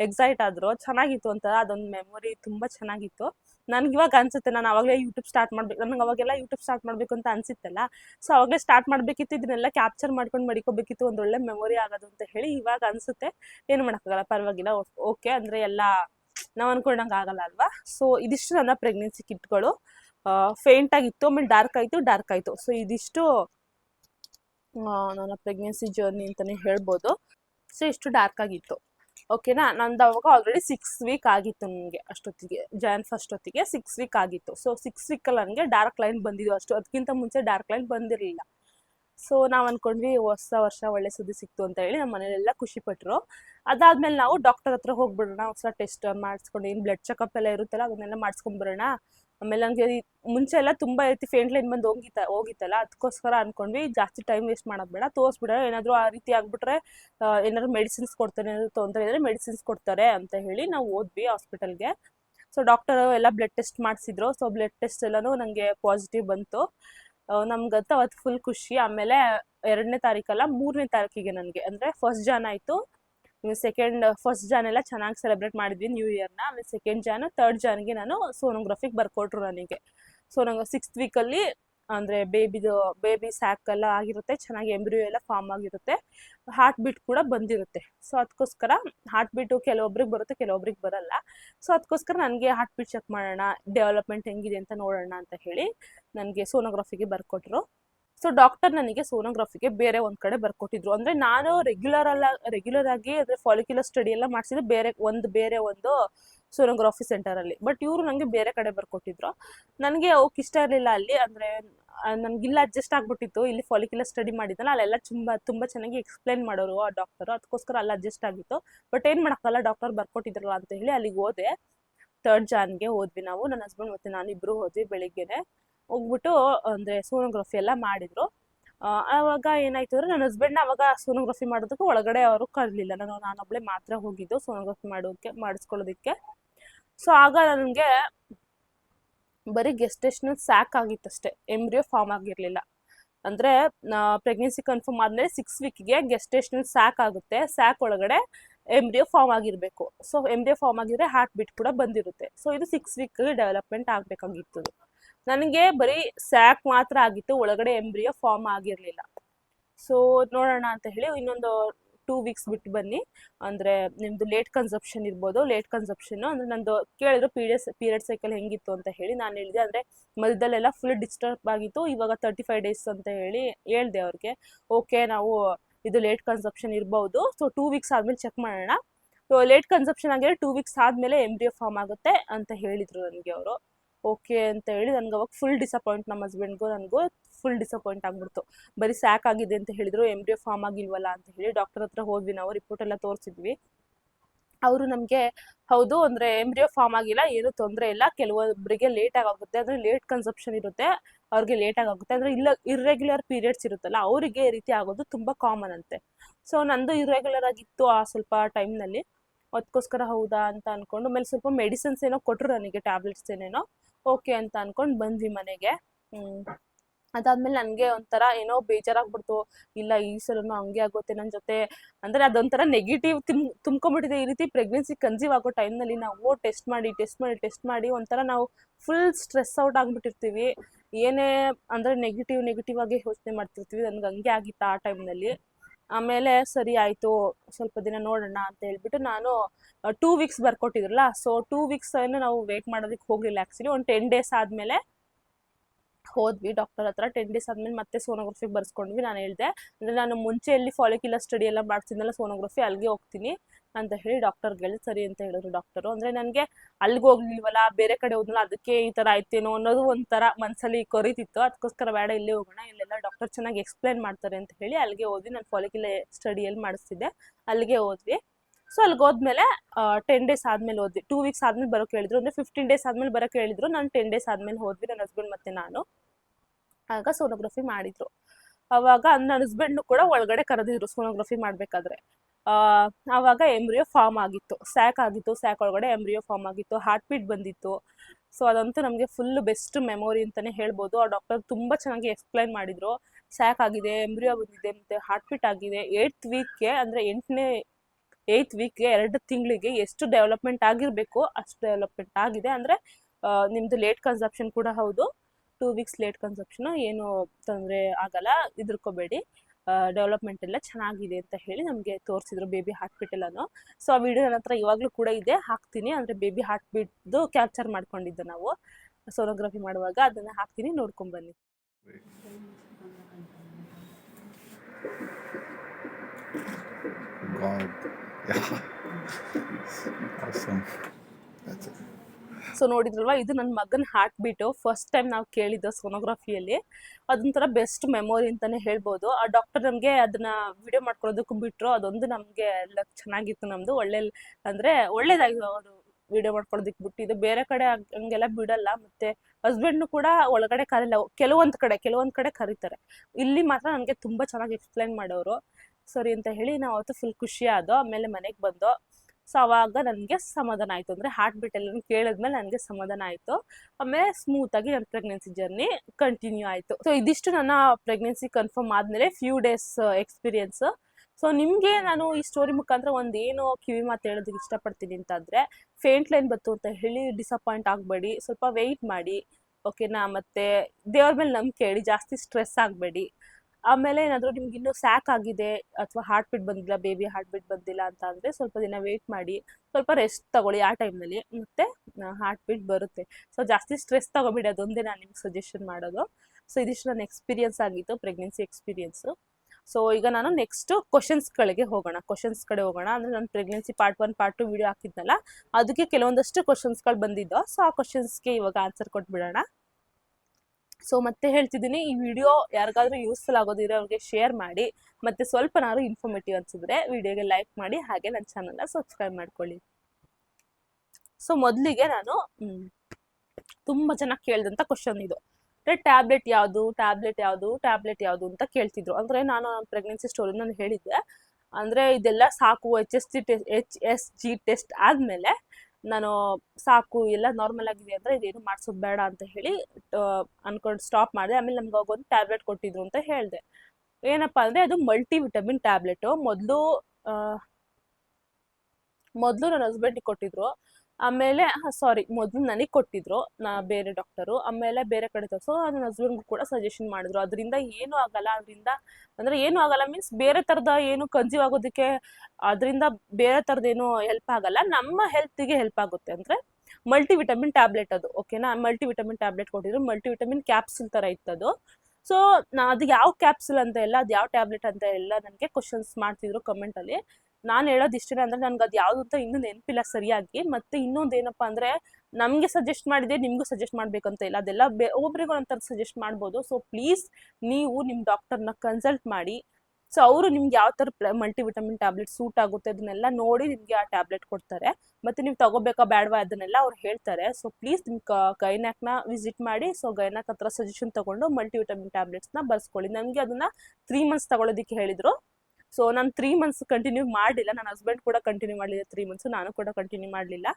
ಎಕ್ಸೈಟ್ ಆದ್ರು. ಚೆನ್ನಾಗಿತ್ತು ಅಂತ, ಅದೊಂದು ಮೆಮೊರಿ ತುಂಬಾ ಚೆನ್ನಾಗಿತ್ತು. ನನ್ಗೆ ಇವಾಗ ಅನ್ಸುತ್ತೆ, ನಾನು ಅವಾಗಲೇ ಯೂಟ್ಯೂಬ್ ಸ್ಟಾರ್ಟ್ ಮಾಡ್ಬೇಕು, ನನಗೆ ಅವಾಗೆಲ್ಲ ಯೂಟ್ಯೂಬ್ ಸ್ಟಾರ್ಟ್ ಮಾಡಬೇಕು ಅಂತ ಅನ್ಸಿತ್ತಲ್ಲ ಸೊ ಅವಾಗಲೇ ಸ್ಟಾರ್ಟ್ ಮಾಡಬೇಕಿತ್ತು, ಇದನ್ನೆಲ್ಲ ಕ್ಯಾಪ್ಚರ್ ಮಾಡ್ಕೊಂಡು ಮಡಿಕೋಬೇಕಿತ್ತು ಒಂದು ಒಳ್ಳೆ ಮೆಮೊರಿ ಆಗೋದು ಅಂತ ಹೇಳಿ ಇವಾಗ ಅನ್ಸುತ್ತೆ. ಏನು ಮಾಡೋಕ್ಕಾಗಲ್ಲ, ಪರವಾಗಿಲ್ಲ ಓಕೆ ಅಂದರೆ ಎಲ್ಲ ನಾವು ಅನ್ಕೊಂಡಂಗೆ ಆಗಲ್ಲ ಅಲ್ವಾ? ಸೊ ಇದಿಷ್ಟು ನನ್ನ ಪ್ರೆಗ್ನೆನ್ಸಿ ಕಿಟ್ಗಳು. ಫೇಂಟ್ ಆಗಿತ್ತು, ಆಮೇಲೆ ಡಾರ್ಕ್ ಆಯಿತು ಡಾರ್ಕ್ ಆಯಿತು. ಸೊ ಇದಿಷ್ಟು ನನ್ನ ಪ್ರೆಗ್ನೆನ್ಸಿ ಜರ್ನಿ ಅಂತಲೇ ಹೇಳ್ಬೋದು. ಸೊ ಇಷ್ಟು ಡಾರ್ಕ್ ಆಗಿತ್ತು. ಓಕೆನಾ ನಂದು ಅವಾಗ ಆಲ್ರೆಡಿ ಸಿಕ್ಸ್ ವೀಕ್ ಆಗಿತ್ತು ನನಗೆ ಅಷ್ಟೊತ್ತಿಗೆ ಜಾನ್ ಫಸ್ಟ್ ಹೊತ್ತಿಗೆ ಸಿಕ್ಸ್ ವೀಕ್ ಆಗಿತ್ತು. ಸೊ ಸಿಕ್ಸ್ ವೀಕಲ್ಲಿ ನನಗೆ ಡಾರ್ಕ್ ಲೈನ್ ಬಂದಿದ್ದು ಅಷ್ಟು ಅದಕ್ಕಿಂತ ಮುಂಚೆ ಡಾರ್ಕ್ ಲೈನ್ ಬಂದಿರಲಿಲ್ಲ. ಸೊ ನಾವು ಅಂದ್ಕೊಂಡ್ವಿ ಹೊಸ ವರ್ಷ ಒಳ್ಳೆ ಸುದ್ದಿ ಸಿಕ್ತು ಅಂತ ಹೇಳಿ ನಮ್ಮ ಮನೇಲೆಲ್ಲ ಖುಷಿ ಪಟ್ಟರು ಅದಾದ್ಮೇಲೆ ನಾವು ಡಾಕ್ಟರ್ ಹತ್ರ ಹೋಗ್ಬಿಡೋಣ, ಹೊಸ ಟೆಸ್ಟ್ ಮಾಡಿಸ್ಕೊಂಡು, ಏನು ಬ್ಲಡ್ ಚೆಕಪ್ ಎಲ್ಲ ಇರುತ್ತಲ್ಲ, ಅದನ್ನೆಲ್ಲ ಮಾಡಿಸ್ಕೊಂಬರೋಣ ಆಮೇಲೆ ನನಗೆ ಮುಂಚೆ ಎಲ್ಲ ತುಂಬ ರೀತಿ ಫೇಂಟ್ ಲೈನ್ ಬಂದು ಹೋಗಿತ್ತ ಹೋಗಿತ್ತಲ್ಲ ಅದಕ್ಕೋಸ್ಕರ ಅಂದ್ಕೊಂಡ್ವಿ ಜಾಸ್ತಿ ಟೈಮ್ ವೇಸ್ಟ್ ಮಾಡೋದು ಬೇಡ ತೋರಿಸ್ಬಿಡೋ ಏನಾದರೂ ಆ ರೀತಿ ಆಗಿಬಿಟ್ರೆ ಏನಾದ್ರು ಮೆಡಿಸಿನ್ಸ್ ಕೊಡ್ತಾರೆ, ಏನಾದರೂ ತೊಂದರೆ ಇದ್ದರೆ ಮೆಡಿಸಿನ್ಸ್ ಕೊಡ್ತಾರೆ ಅಂತ ಹೇಳಿ ನಾವು ಹೋದ್ವಿ ಹಾಸ್ಪಿಟಲ್ಗೆ ಸೊ ಡಾಕ್ಟರ್ ಎಲ್ಲ ಬ್ಲಡ್ ಟೆಸ್ಟ್ ಮಾಡಿಸಿದ್ರು ಸೊ ಬ್ಲಡ್ ಟೆಸ್ಟ್ ಎಲ್ಲನೂ ನನಗೆ ಪಾಸಿಟಿವ್ ಬಂತು. ನಮ್ಗಂತ ಅವತ್ತು ಫುಲ್ ಖುಷಿ, ಆಮೇಲೆ ಎರಡನೇ ತಾರೀಕಲ್ಲ, ಮೂರನೇ ತಾರೀಕಿಗೆ ನನಗೆ, ಅಂದರೆ ಫಸ್ಟ್ ಜಾನ್ ಆಯಿತು. ಸೆಕೆಂಡ್ ಫಸ್ಟ್ ಜಾನ್ ಎಲ್ಲ ಚೆನ್ನಾಗಿ ಸೆಲೆಬ್ರೇಟ್ ಮಾಡಿದ್ವಿ ನ್ಯೂ ಇಯರ್ನ ಆಮೇಲೆ ಸೆಕೆಂಡ್ ಜಾನ್ ತರ್ಡ್ ಜಾನ್ಗೆ ನಾನು ಸೋನೋಗ್ರಫಿಗೆ ಬರ್ಕೊಟ್ರು ನನಗೆ. ಸೊ ನಂಗೆ ಸಿಕ್ಸ್ತ್ ವೀಕಲ್ಲಿ ಅಂದರೆ ಬೇಬಿದು ಬೇಬಿ ಸ್ಯಾಕ್ ಎಲ್ಲ ಆಗಿರುತ್ತೆ, ಚೆನ್ನಾಗಿ ಎಂಬ್ರಿಯೋ ಎಲ್ಲ ಫಾರ್ಮ್ ಆಗಿರುತ್ತೆ. ಹಾರ್ಟ್ ಬೀಟ್ ಕೂಡ ಬಂದಿರುತ್ತೆ. ಸೊ ಅದಕ್ಕೋಸ್ಕರ ಹಾರ್ಟ್ ಬೀಟು ಕೆಲವೊಬ್ರಿಗೆ ಬರುತ್ತೆ, ಕೆಲವೊಬ್ರಿಗೆ ಬರಲ್ಲ. ಸೊ ಅದಕ್ಕೋಸ್ಕರ ನನಗೆ ಹಾರ್ಟ್ ಬೀಟ್ ಚೆಕ್ ಮಾಡೋಣ ಡೆವಲಪ್ಮೆಂಟ್ ಹೆಂಗಿದೆ ಅಂತ ನೋಡೋಣ ಅಂತ ಹೇಳಿ ನನಗೆ ಸೋನೋಗ್ರಫಿಗೆ ಬರ್ಕೊಟ್ರು. ಸೊ ಡಾಕ್ಟರ್ ನನಗೆ ಸೋನೋಗ್ರಫಿಗೆ ಬೇರೆ ಒಂದು ಕಡೆ ಬರ್ಕೊಟ್ಟಿದ್ರು. ಅಂದ್ರೆ ನಾನು ರೆಗ್ಯುಲರ್ ಅಲ್ಲ ರೆಗ್ಯುಲರ್ ಆಗಿ ಅಂದ್ರೆ ಫಾಲಿಕ್ಯುಲರ್ ಸ್ಟಡಿ ಎಲ್ಲ ಮಾಡಿಸಿದ್ರೆ ಬೇರೆ, ಒಂದು ಬೇರೆ ಒಂದು ಸೋನೋಗ್ರಫಿ ಸೆಂಟರಲ್ಲಿ ಬಟ್ ಇವರು ನನಗೆ ಬೇರೆ ಕಡೆ ಬರ್ಕೊಟ್ಟಿದ್ರು. ನನಗೆ ಅವಕ್ಕೆ ಇಷ್ಟ ಇರಲಿಲ್ಲ ಅಲ್ಲಿ. ಅಂದ್ರೆ ಅಂದರೆ ಇಲ್ಲ ಅಡ್ಜಸ್ಟ್ ಆಗ್ಬಿಟ್ಟಿತ್ತು. ಇಲ್ಲಿ ಫಾಲಿಕ್ಯುಲರ್ ಸ್ಟಡಿ ಮಾಡಿದ್ದಲ್ಲ ಅಲ್ಲೆಲ್ಲ ತುಂಬಾ ತುಂಬಾ ಚೆನ್ನಾಗಿ ಎಕ್ಸ್ಪ್ಲೈನ್ ಮಾಡೋರು ಆ ಡಾಕ್ಟರ್ ಅದಕ್ಕೋಸ್ಕರ ಅಲ್ಲಿ ಅಡ್ಜಸ್ಟ್ ಆಗಿತ್ತು. ಬಟ್ ಏನು ಮಾಡಕ್ಕಲ್ಲ ಡಾಕ್ಟರ್ ಬರ್ಕೊಟ್ಟಿದ್ರಲ್ಲ ಅಂತ ಹೇಳಿ ಅಲ್ಲಿಗೆ ಹೋದೆ. ತರ್ಡ್ ಜಾನ್ಗೆ ಹೋದ್ವಿ ನಾವು. ನನ್ನ ಹಸ್ಬೆಂಡ್ ಮತ್ತೆ ನಾನು ಇಬ್ಬರು ಹೋದ್ವಿ ಬೆಳಿಗ್ಗೆನೆ. ಹೋಗ್ಬಿಟ್ಟು ಅಂದರೆ ಸೋನೋಗ್ರಫಿ ಎಲ್ಲ ಮಾಡಿದರು. ಆವಾಗ ಏನಾಯ್ತು ಅಂದರೆ ನನ್ನ ಹಸ್ಬೆಂಡ್ನ ಅವಾಗ ಸೋನೋಗ್ರಫಿ ಮಾಡೋದಕ್ಕೆ ಒಳಗಡೆ ಅವರು ಕರಲಿಲ್ಲ. ನಾನು, ನಾನೊಬ್ಳೆ ಮಾತ್ರ ಹೋಗಿದ್ದು ಸೋನೋಗ್ರಫಿ ಮಾಡೋಕ್ಕೆ ಮಾಡಿಸ್ಕೊಳ್ಳೋದಕ್ಕೆ. ಸೊ ಆಗ ನನಗೆ ಬರೀ ಗೆಸ್ಟೇಷನ್ ಸ್ಯಾಕ್ ಆಗಿತ್ತಷ್ಟೇ. ಎಂಬ್ರಿಯೋ ಫಾರ್ಮ್ ಆಗಿರಲಿಲ್ಲ. ಅಂದರೆ ಪ್ರೆಗ್ನೆನ್ಸಿ ಕನ್ಫರ್ಮ್ ಆದಮೇಲೆ ಸಿಕ್ಸ್ ವೀಕ್ಗೆ ಗೆಸ್ಟೇಷನಲ್ ಸ್ಯಾಕ್ ಆಗುತ್ತೆ. ಸ್ಯಾಕ್ ಒಳಗಡೆ ಎಂಬ್ರಿಯೋ ಫಾರ್ಮ್ ಆಗಿರಬೇಕು. ಸೊ ಎಂಬ್ರಿಯೋ ಫಾರ್ಮ್ ಆಗಿದ್ರೆ ಹಾರ್ಟ್ ಬೀಟ್ ಕೂಡ ಬಂದಿರುತ್ತೆ. ಸೊ ಇದು ಸಿಕ್ಸ್ ವೀಕ್ಗೆ ಡೆವಲಪ್ಮೆಂಟ್ ಆಗಬೇಕಾಗಿತ್ತು ನನಗೆ ಬರೀ ಸ್ಯಾಕ್ ಮಾತ್ರ ಆಗಿತ್ತು, ಒಳಗಡೆ ಎಂಬ್ರಿಯೋ ಫಾರ್ಮ್ ಆಗಿರಲಿಲ್ಲ. ಸೊ ನೋಡೋಣ ಅಂತ ಹೇಳಿ ಇನ್ನೊಂದು ಟೂ ವೀಕ್ಸ್ ಬಿಟ್ಟು ಬನ್ನಿ. ಅಂದರೆ ನಿಮ್ಮದು ಲೇಟ್ ಕನ್ಸಪ್ಷನ್ ಇರ್ಬೋದು ಲೇಟ್ ಕನ್ಸಪ್ಷನ್ನು ಅಂದರೆ ನಂದು ಕೇಳಿದ್ರು ಪೀರಿಯಡ್ಸ್ ಪೀರಿಯಡ್ ಸೈಕಲ್ ಹೆಂಗಿತ್ತು ಅಂತ ಹೇಳಿ ನಾನು ಹೇಳಿದೆ. ಅಂದರೆ ಮಧ್ಯದಲ್ಲೆಲ್ಲ ಫುಲ್ ಡಿಸ್ಟರ್ಬ್ ಆಗಿತ್ತು. ಇವಾಗ ತರ್ಟಿ ಫೈವ್ ಡೇಸ್ ಅಂತ ಹೇಳಿ ಹೇಳ್ದೆ ಅವ್ರಿಗೆ. ಓಕೆ ನಾವು ಇದು ಲೇಟ್ ಕನ್ಸಪ್ಷನ್ ಇರ್ಬೋದು. ಸೊ ಟೂ ವೀಕ್ಸ್ ಆದಮೇಲೆ ಚೆಕ್ ಮಾಡೋಣ. ಸೊ ಲೇಟ್ ಕನ್ಸಪ್ಷನ್ ಆಗಿದ್ರೆ ಟೂ ವೀಕ್ಸ್ ಆದಮೇಲೆ ಎಂಬ್ರಿಯೋ ಫಾರ್ಮ್ ಆಗುತ್ತೆ ಅಂತ ಹೇಳಿದರು ನನಗೆ ಅವರು. ಓಕೆ ಅಂತ ಹೇಳಿ ನನಗೆ ಅವಾಗ ಫುಲ್ ಡಿಸಪಾಯಿಂಟ್ ನಮ್ಮ ಹಸ್ಬೆಂಡ್ಗೂ ನನಗೂ ಫುಲ್ ಡಿಸಪಾಯಿಂಟ್ ಆಗ್ಬಿಡ್ತು. ಬರೀ ಸ್ಯಾಕ್ ಆಗಿದೆ ಅಂತ ಹೇಳಿದ್ರು ಎಂಬ್ರಿಯೋ ಫಾರ್ಮ್ ಆಗಿಲ್ವಲ್ಲ ಅಂತ ಹೇಳಿ ಡಾಕ್ಟರ್ ಹತ್ರ ಹೋದ್ವಿ ನಾವು ರಿಪೋರ್ಟ್ ಎಲ್ಲ ತೋರಿಸಿದ್ವಿ. ಅವರು ನಮಗೆ, ಹೌದು ಅಂದರೆ ಎಂಬ್ರಿಯೋ ಫಾರ್ಮ್ ಆಗಿಲ್ಲ, ಏನೂ ತೊಂದರೆ ಇಲ್ಲ ಕೆಲವೊಬ್ಬರಿಗೆ ಲೇಟಾಗಿ ಆಗುತ್ತೆ ಅಂದರೆ ಲೇಟ್ ಕನ್ಸಪ್ಷನ್ ಇರುತ್ತೆ, ಅವ್ರಿಗೆ ಲೇಟಾಗಿ ಆಗುತ್ತೆ ಅಂದರೆ ಇಲ್ಲ ಇರ್ರೆಗ್ಯುಲರ್ ಪೀರಿಯಡ್ಸ್ ಇರುತ್ತಲ್ಲ, ಅವರಿಗೆ ಈ ರೀತಿ ಆಗೋದು ತುಂಬ ಕಾಮನ್ ಅಂತೆ. ಸೊ ನಂದು ಇರ್ರೆಗ್ಯುಲರ್ ಆಗಿತ್ತು ಆ ಸ್ವಲ್ಪ ಟೈಮ್ನಲ್ಲಿ ಅದಕ್ಕೋಸ್ಕರ ಹೌದಾ ಅಂತ ಅಂದ್ಕೊಂಡು ಆಮೇಲೆ ಸ್ವಲ್ಪ ಮೆಡಿಸಿನ್ಸ್ ಏನೋ ಕೊಟ್ಟರು ನನಗೆ ಟ್ಯಾಬ್ಲೆಟ್ಸ್ ಏನೇನೋ. ಓಕೆ ಅಂತ ಅನ್ಕೊಂಡು ಬಂದ್ವಿ ಮನೆಗೆ. ಅದಾದ್ಮೇಲೆ ನನಗೆ ಒಂಥರ ಏನೋ ಬೇಜಾರಾಗ್ಬಿಡ್ತು. ಇಲ್ಲ, ಈ ಸಲನು ಹಂಗೆ ಆಗುತ್ತೆ ನನ್ನ ಜೊತೆ. ಅಂದ್ರೆ ಅದೊಂಥರ ನೆಗೆಟಿವ್ ತಿಮ್ ತುಂಬ್ಕೊಂಡ್ಬಿಟ್ಟಿದೆ ಈ ರೀತಿ ಪ್ರೆಗ್ನೆನ್ಸಿ ಕನ್ಸೀವ್ ಆಗೋ ಟೈಮ್ನಲ್ಲಿ ನಾವು ಟೆಸ್ಟ್ ಮಾಡಿ ಟೆಸ್ಟ್ ಮಾಡಿ ಟೆಸ್ಟ್ ಮಾಡಿ ಒಂಥರ ನಾವು ಫುಲ್ ಸ್ಟ್ರೆಸ್ ಔಟ್ ಆಗ್ಬಿಟ್ಟಿರ್ತೀವಿ. ಏನೇ ಅಂದ್ರೆ ನೆಗೆಟಿವ್ ನೆಗೆಟಿವ್ ಆಗಿ ಯೋಚನೆ ಮಾಡ್ತಿರ್ತೀವಿ. ನನ್ಗೆ ಹಂಗೆ ಆಗಿತ್ತು ಆ ಟೈಮ್ನಲ್ಲಿ ಆಮೇಲೆ ಸರಿ ಆಯಿತು, ಸ್ವಲ್ಪ ದಿನ ನೋಡೋಣ ಅಂತ ಹೇಳ್ಬಿಟ್ಟು ನಾನು ಟೂ ವೀಕ್ಸ್ ಬರ್ಕೊಟ್ಟಿದ್ರಲ್ಲ ಸೊ ಟೂ ವೀಕ್ಸ್ ಏನು ನಾವು ವೇಟ್ ಮಾಡೋದಕ್ಕೆ ಹೋಗಲಿಲ್ಲ ಆ್ಯಕ್ಚುಲಿ ಒಂದು ಟೆನ್ ಡೇಸ್ ಆದಮೇಲೆ ಹೋದ್ವಿ ಡಾಕ್ಟರ್ ಹತ್ರ. ಟೆನ್ ಡೇಸ್ ಆದ್ಮೇಲೆ ಮತ್ತೆ ಸೋನೋಗ್ರಫಿಗೆ ಬರ್ಸ್ಕೊಂಡ್ವಿ ನಾನು ಹೇಳಿದೆ. ಅಂದರೆ ನಾನು ಮುಂಚೆ ಎಲ್ಲಿ ಫಾಲಿಕ್ಯುಲರ್ ಸ್ಟಡಿ ಎಲ್ಲ ಮಾಡ್ತಿದ್ನಲ್ಲ ಸೋನೋಗ್ರಫಿ ಅಲ್ಲಿಗೆ ಹೋಗ್ತೀನಿ. ಅಂತ ಹೇಳಿ ಡಾಕ್ಟರ್ ಗೆಳೆ ಸರಿ ಅಂತ ಹೇಳಿದ್ರು ಡಾಕ್ಟರು ಅಂದರೆ ನನಗೆ ಅಲ್ಲಿಗೆ ಹೋಗ್ಲಿಲ್ವಲ್ಲ, ಬೇರೆ ಕಡೆ ಹೋದ್ನಲ್ಲ, ಅದಕ್ಕೆ ಈ ಥರ ಆಯ್ತೇನೋ ಅನ್ನೋದು ಒಂಥರ ಮನಸ್ಸಲ್ಲಿ ಕೊರಿತಿತ್ತು. ಅದಕ್ಕೋಸ್ಕರ ಬೇಡ, ಇಲ್ಲೇ ಹೋಗೋಣ, ಇಲ್ಲೆಲ್ಲ ಡಾಕ್ಟರ್ ಚೆನ್ನಾಗಿ ಎಕ್ಸ್ಪ್ಲೈನ್ ಮಾಡ್ತಾರೆ ಅಂತ ಹೇಳಿ ಅಲ್ಲಿಗೆ ಹೋದ್ವಿ. ನಾನು ಫಾಲಿಕ್ಯುಲರ್ ಸ್ಟಡಿಯಲ್ಲಿ ಮಾಡಿಸ್ತಿದ್ದೆ. ಅಲ್ಲಿಗೆ ಹೋದ್ವಿ. ಸೊ ಅಲ್ಲಿಗೆ ಹೋದ್ಮೇಲೆ ಟೆನ್ ಡೇಸ್ ಆದ್ಮೇಲೆ ಹೋದ್ವಿ. ಟೂ ವೀಕ್ಸ್ ಆದ್ಮೇಲೆ ಬರೋಕೆ ಹೇಳಿದ್ರು. ಅಂದರೆ ಫಿಫ್ಟೀನ್ ಡೇಸ್ ಆದ್ಮೇಲೆ ಬರೋಕೆ ಹೇಳಿದ್ರು. ನಾನು ಟೆನ್ ಡೇಸ್ ಆದ್ಮೇಲೆ ಹೋದ್ವಿ ನನ್ನ ಹಸ್ಬೆಂಡ್ ಮತ್ತೆ ನಾನು. ಆಗ ಸೋನೋಗ್ರಫಿ ಮಾಡಿದ್ರು. ಅವಾಗ ನನ್ನ ಹಸ್ಬೆಂಡ್ನು ಕೂಡ ಒಳಗಡೆ ಕರೆದಿದ್ರು ಸೋನೋಗ್ರಫಿ ಮಾಡಬೇಕಾದ್ರೆ. ಆವಾಗ ಎಂಬ್ರಿಯೋ ಫಾರ್ಮ್ ಆಗಿತ್ತು. ಸ್ಯಾಕ್ ಆಗಿತ್ತು, ಸ್ಯಾಕ್ ಒಳಗಡೆ ಎಂಬ್ರಿಯೋ ಫಾರ್ಮ್ ಆಗಿತ್ತು ಹಾರ್ಟ್ ಬೀಟ್ ಬಂದಿತ್ತು. ಸೊ ಅದಂತೂ ನಮಗೆ ಫುಲ್ ಬೆಸ್ಟ್ ಮೆಮೊರಿ ಅಂತಲೇ ಹೇಳ್ಬೋದು. ಆ ಡಾಕ್ಟರ್ ತುಂಬ ಚೆನ್ನಾಗಿ ಎಕ್ಸ್ಪ್ಲೈನ್ ಮಾಡಿದರು. ಸ್ಯಾಕ್ ಆಗಿದೆ ಎಂಬ್ರಿಯೋ ಬಂದಿದೆ, ಮತ್ತು ಹಾರ್ಟ್ ಬೀಟ್ ಆಗಿದೆ ಏಯ್ತ್ ವೀಕ್ಗೆ ಅಂದರೆ ಎಂಟನೇ ಏಯ್ತ್ ವೀಕ್ಗೆ ಎರಡು ತಿಂಗಳಿಗೆ ಎಷ್ಟು ಡೆವಲಪ್ಮೆಂಟ್ ಆಗಿರಬೇಕು, ಅಷ್ಟು ಡೆವಲಪ್ಮೆಂಟ್ ಆಗಿದೆ. ಅಂದರೆ ನಿಮ್ಮದು ಲೇಟ್ ಕನ್ಸಪ್ಷನ್ ಕೂಡ ಹೌದು. ಟೂ ವೀಕ್ಸ್ ಲೇಟ್ ಕನ್ಸಪ್ಷನು ಏನು ತೊಂದರೆ ಆಗಲ್ಲ. ಹೆದರ್ಕೋಬೇಡಿ ಡೆವಲಪ್ಮೆಂಟ್ ಎಲ್ಲ ಚೆನ್ನಾಗಿದೆ ಅಂತ ಹೇಳಿ ನಮಗೆ ತೋರಿಸಿದ್ರು ಬೇಬಿ ಹಾರ್ಟ್ ಬೀಟ್ ಎಲ್ಲನೂ ಸೊ ಆ ವಿಡಿಯೋ ನನ್ನ ಹತ್ರ ಇವಾಗಲೂ ಕೂಡ ಇದೆ, ಹಾಕ್ತೀನಿ ಅಂದರೆ ಬೇಬಿ ಹಾರ್ಟ್ ಬೀಟ್ದು ಕ್ಯಾಪ್ಚರ್ ಮಾಡ್ಕೊಂಡಿದ್ದೆ ನಾವು ಸೋನೋಗ್ರಫಿ ಮಾಡುವಾಗ ಅದನ್ನು ಹಾಕ್ತೀನಿ ನೋಡ್ಕೊಂಬನ್ನಿ God. Yeah. awesome. That's it. So ನೋಡಿದ್ರಲ್ವಾ? ಇದು ನನ್ನ ಮಗನ ಹಾರ್ಟ್ ಬೀಟು ಫಸ್ಟ್ ಟೈಮ್ ನಾವು ಕೇಳಿದ್ದು ಸೋನೋಗ್ರಫಿಯಲ್ಲಿ ಅದೊಂಥರ ಬೆಸ್ಟ್ ಮೆಮೊರಿ ಅಂತಲೇ ಹೇಳ್ಬೋದು. ಆ ಡಾಕ್ಟರ್ ನಮಗೆ ಅದನ್ನ ವಿಡಿಯೋ ಮಾಡ್ಕೊಳೋದಕ್ಕೂ ಬಿಟ್ಟರು ಅದೊಂದು ನಮಗೆ ಲಕ್ ಚೆನ್ನಾಗಿತ್ತು ನಮ್ಮದು ಒಳ್ಳೆ ಅಂದರೆ ಒಳ್ಳೇದಾಗಿ ಅವರು ವಿಡಿಯೋ ಮಾಡ್ಕೊಳೋದಕ್ಕೆ ಬಿಟ್ಟಿದ್ದು ಬೇರೆ ಕಡೆ ಹಂಗ್- ಹಂಗೆಲ್ಲ ಬಿಡಲ್ಲ. ಮತ್ತೆ ಹಸ್ಬೆಂಡ್ನು ಕೂಡ ಒಳಗಡೆ ಕರೆಯಲ್ಲ ಕೆಲವೊಂದು ಕಡೆ ಕೆಲವೊಂದು ಕಡೆ ಕರೀತಾರೆ. ಇಲ್ಲಿ ಮಾತ್ರ ನನಗೆ ತುಂಬ ಚೆನ್ನಾಗಿ ಎಕ್ಸ್ಪ್ಲೈನ್ ಮಾಡೋರು. ಸರಿ ಅಂತ ಹೇಳಿ ನಾವು ಅವತ್ತು ಫುಲ್ ಖುಷಿ ಆದೋ, ಆಮೇಲೆ ಮನೆಗೆ ಬಂದೋ ಸೊ, ಅವಾಗ ನನಗೆ ಸಮಾಧಾನ ಆಯಿತು. ಅಂದರೆ ಹಾರ್ಟ್ ಬೀಟ್ ಎಲ್ಲ ಕೇಳಿದ್ಮೇಲೆ ನನಗೆ ಸಮಾಧಾನ ಆಯಿತು. ಆಮೇಲೆ ಸ್ಮೂತಾಗಿ ನನ್ನ ಪ್ರೆಗ್ನೆನ್ಸಿ ಜರ್ನಿ ಕಂಟಿನ್ಯೂ ಆಯಿತು. ಸೊ ಇದಿಷ್ಟು ನನ್ನ ಪ್ರೆಗ್ನೆನ್ಸಿ ಕನ್ಫರ್ಮ್ ಆದಮೇಲೆ ಫ್ಯೂ ಡೇಸ್ ಎಕ್ಸ್ಪೀರಿಯನ್ಸ್ ಸೊ ನಿಮಗೆ ನಾನು ಈ ಸ್ಟೋರಿ ಮುಖಾಂತರ ಒಂದು ಏನು ಕಿವಿ ಮಾತು ಹೇಳೋದಕ್ಕೆ ಇಷ್ಟಪಡ್ತೀನಿ ಅಂತಂದರೆ ಫೇಂಟ್ ಲೈನ್ ಬಂತು ಅಂತ ಹೇಳಿ ಡಿಸಪಾಯಿಂಟ್ ಆಗಬೇಡಿ. ಸ್ವಲ್ಪ ವೆಯ್ಟ್ ಮಾಡಿ. ಓಕೆನಾ ಮತ್ತು ದೇವ್ರ ಮೇಲೆ ನಂಬಿಕೆ ಹೇಳಿ ಜಾಸ್ತಿ ಸ್ಟ್ರೆಸ್ ಆಗಬೇಡಿ. ಆಮೇಲೆ ಏನಾದರೂ ನಿಮ್ಗೆ ಇನ್ನೂ ಸ್ಯಾಕ್ ಆಗಿದೆ ಅಥವಾ ಹಾರ್ಟ್ ಬೀಟ್ ಬಂದಿಲ್ಲ ಬೇಬಿ ಹಾರ್ಟ್ ಬೀಟ್ ಬಂದಿಲ್ಲ ಅಂತ ಅಂದರೆ ಸ್ವಲ್ಪ ದಿನ ವೇಟ್ ಮಾಡಿ, ಸ್ವಲ್ಪ ರೆಸ್ಟ್ ತಗೊಳ್ಳಿ ಆ ಟೈಮ್ನಲ್ಲಿ ಮತ್ತೆ ಹಾರ್ಟ್ ಬೀಟ್ ಬರುತ್ತೆ. ಸೊ ಜಾಸ್ತಿ ಸ್ಟ್ರೆಸ್ ತಗೋಬೇಡಿ. ಅದೊಂದೇ ನಾನು ನಿಮ್ಗೆ ಸಜೆಷನ್ ಮಾಡೋದು. ಸೊ ಇದಿಷ್ಟು ನನ್ನ ಎಕ್ಸ್ಪೀರಿಯನ್ಸ್ ಆಗಿತ್ತು ಪ್ರೆಗ್ನೆನ್ಸಿ ಎಕ್ಸ್ಪೀರಿಯನ್ಸು ಸೊ ಈಗ ನಾನು ನೆಕ್ಸ್ಟ್ ಕ್ವಶನ್ಸ್ಗಳಿಗೆ ಹೋಗೋಣ. ಕ್ವಶನ್ಸ್ ಕಡೆ ಹೋಗೋಣ. ಅಂದರೆ ನಾನು pregnancy part one part two video ಹಾಕಿದ್ನಲ್ಲ, ಅದಕ್ಕೆ ಕೆಲವೊಂದಷ್ಟು ಕ್ವಶನ್ಸ್ಗಳು ಬಂದಿದ್ದೋ ಸೊ ಆ ಕ್ವಶನ್ಸ್ಗೆ ಇವಾಗ ಆನ್ಸರ್ ಕೊಟ್ಬಿಡೋಣ. ಸೊ ಮತ್ತೆ ಹೇಳ್ತಿದ್ದೀನಿ, ಈ ವಿಡಿಯೋ ಯಾರಿಗಾದ್ರೂ ಯೂಸ್ಫುಲ್ ಆಗೋದಿದ್ರೆ ಅವ್ರಿಗೆ ಶೇರ್ ಮಾಡಿ, ಮತ್ತೆ ಸ್ವಲ್ಪನಾದ್ರು ಇನ್ಫಾರ್ಮೇಟಿವ್ ಅನ್ಸಿದ್ರೆ ವಿಡಿಯೋಗೆ ಲೈಕ್ ಮಾಡಿ, ಹಾಗೆ ನನ್ನ ಚಾನಲ್ನ ಸಬ್ಸ್ಕ್ರೈಬ್ ಮಾಡ್ಕೊಳ್ಳಿ. ಸೊ ಮೊದಲಿಗೆ ನಾನು ತುಂಬಾ ಜನ ಕೇಳಿದಂಥ ಕ್ವಶನ್ ಇದು. ಟ್ಯಾಬ್ಲೆಟ್ ಯಾವುದು ಟ್ಯಾಬ್ಲೆಟ್ ಯಾವುದು ಟ್ಯಾಬ್ಲೆಟ್ ಯಾವುದು ಅಂತ ಕೇಳ್ತಿದ್ರು. ಅಂದರೆ ನಾನು ಪ್ರೆಗ್ನೆನ್ಸಿ ಸ್ಟೋರಿ ನಾನು ಹೇಳಿದ್ದೆ, ಅಂದರೆ ಇದೆಲ್ಲ ಸಾಕು H S G test H S G test ಆದಮೇಲೆ ನಾನು ಸಾಕು, ಎಲ್ಲ ನಾರ್ಮಲ್ ಆಗಿದೆ ಅಂದ್ರೆ ಇದೇನು ಮಾಡಿಸೋದು ಬೇಡ ಅಂತ ಹೇಳಿ ಅನ್ಕೊಂಡು ಸ್ಟಾಪ್ ಮಾಡಿದೆ. ಆಮೇಲೆ ನಮ್ಗೆ ಒಂದು ಟ್ಯಾಬ್ಲೆಟ್ ಕೊಟ್ಟಿದ್ರು ಅಂತ ಹೇಳಿದೆ. ಏನಪ್ಪ ಅಂದ್ರೆ ಅದು ಮಲ್ಟಿ ವಿಟಮಿನ್ ಟ್ಯಾಬ್ಲೆಟ್ ಮೊದಲು ಮೊದಲು ನನ್ನ ಹಸ್ಬೆಂಡಿಗೆ ಕೊಟ್ಟಿದ್ರು. ಆಮೇಲೆ ಸಾರಿ ಮೊದಲು ನನಗೆ ಕೊಟ್ಟಿದ್ರು, ನಾ ಬೇರೆ ಡಾಕ್ಟರು ಆಮೇಲೆ ಬೇರೆ ಕಡೆ ತೋರಿಸೋ ನನ್ನ ಹಸ್ಬೆಂಡ್ಗೂ ಕೂಡ ಸಜೆಷನ್ ಮಾಡಿದ್ರು. ಅದರಿಂದ ಏನೂ ಆಗಲ್ಲ, ಅದರಿಂದ ಅಂದರೆ ಏನೂ ಆಗಲ್ಲ ಮೀನ್ಸ್ ಬೇರೆ ಥರದ ಏನು ಕನ್ಸೀವ್ ಆಗೋದಕ್ಕೆ ಅದರಿಂದ ಬೇರೆ ಥರದ್ದೇನು ಹೆಲ್ಪ್ ಆಗಲ್ಲ. ನಮ್ಮ ಹೆಲ್ತಿಗೆ ಹೆಲ್ಪ್ ಆಗುತ್ತೆ ಅಂದರೆ ಮಲ್ಟಿ ವಿಟಮಿನ್ ಟ್ಯಾಬ್ಲೆಟ್ ಅದು ಓಕೆನಾ ಮಲ್ಟಿ ವಿಟಮಿನ್ ಟ್ಯಾಬ್ಲೆಟ್ ಕೊಟ್ಟಿದ್ರು. ಮಲ್ಟಿ ವಿಟಮಿನ್ ಕ್ಯಾಪ್ಸುಲ್ ಥರ ಇತ್ತದು. ಸೊ ನಾ ಅದು ಯಾವ ಕ್ಯಾಪ್ಸುಲ್ ಅಂತ ಎಲ್ಲ ಅದು ಯಾವ ಟ್ಯಾಬ್ಲೆಟ್ ಅಂತ ಎಲ್ಲ ನನಗೆ ಕ್ವಶನ್ಸ್ ಮಾಡ್ತಿದ್ರು ಕಮೆಂಟಲ್ಲಿ ನಾನು ಹೇಳೋದು ಇಷ್ಟೇ ಅಂದರೆ ನನಗೆ ಅದು ಯಾವುದು ಅಂತ ಇನ್ನೂ ನೆನಪಿಲ್ಲ ಸರಿಯಾಗಿ. ಮತ್ತು ಇನ್ನೊಂದು ಏನಪ್ಪ ಅಂದರೆ, ನಮಗೆ ಸಜೆಸ್ಟ್ ಮಾಡಿದೆ ನಿಮಗೂ ಸಜೆಸ್ಟ್ ಮಾಡಬೇಕಂತ ಇಲ್ಲ. ಅದೆಲ್ಲ ಬೇ ಒಬ್ರಿಗೆ ಒಂಥರ ಸಜೆಸ್ಟ್ ಮಾಡ್ಬೋದು. ಸೊ ಪ್ಲೀಸ್ ನೀವು ನಿಮ್ಮ ಡಾಕ್ಟರ್ನ ಕನ್ಸಲ್ಟ್ ಮಾಡಿ. ಸೊ ಅವರು ನಿಮ್ಗೆ ಯಾವ ಥರ ಮಲ್ಟಿ ವಿಟಮಿನ್ ಟ್ಯಾಬ್ಲೆಟ್ ಸೂಟ್ ಆಗುತ್ತೆ, ಅದನ್ನೆಲ್ಲ ನೋಡಿ ನಿಮಗೆ ಆ ಟ್ಯಾಬ್ಲೆಟ್ ಕೊಡ್ತಾರೆ. ಮತ್ತು ನೀವು ತಗೋಬೇಕಾ ಬೇಡವಾ ಅದನ್ನೆಲ್ಲ ಅವ್ರು ಹೇಳ್ತಾರೆ. ಸೊ ಪ್ಲೀಸ್ ನಿಮ್ಮ ನ ವಿಸಿಟ್ ಮಾಡಿ. ಸೊ ಗೈನಾಕ್ ಹತ್ರ ಸಜೆಷನ್ ತಗೊಂಡು ಮಲ್ಟಿ ವಿಟಮಿನ್ ಟ್ಯಾಬ್ಲೆಟ್ಸ್ನ ಬರ್ಸ್ಕೊಳ್ಳಿ. ನನಗೆ ಅದನ್ನು ತ್ರೀ ಮಂತ್ಸ್ ತಗೊಳ್ಳೋದಕ್ಕೆ ಹೇಳಿದರು. ಸೊ ನಾನು ತ್ರೀ ಮಂತ್ಸ್ ಕಂಟಿನ್ಯೂ ಮಾಡಲಿಲ್ಲ ನನ್ನ ಹಸ್ಬೆಂಡ್ ಕೂಡ ಕಂಟಿನ್ಯೂ ಮಾಡಲಿಲ್ಲ ತ್ರೀ ಮಂತ್ಸ್ ನಾನು ಕೂಡ ಕಂಟಿನ್ಯೂ ಮಾಡಲಿಲ್ಲ.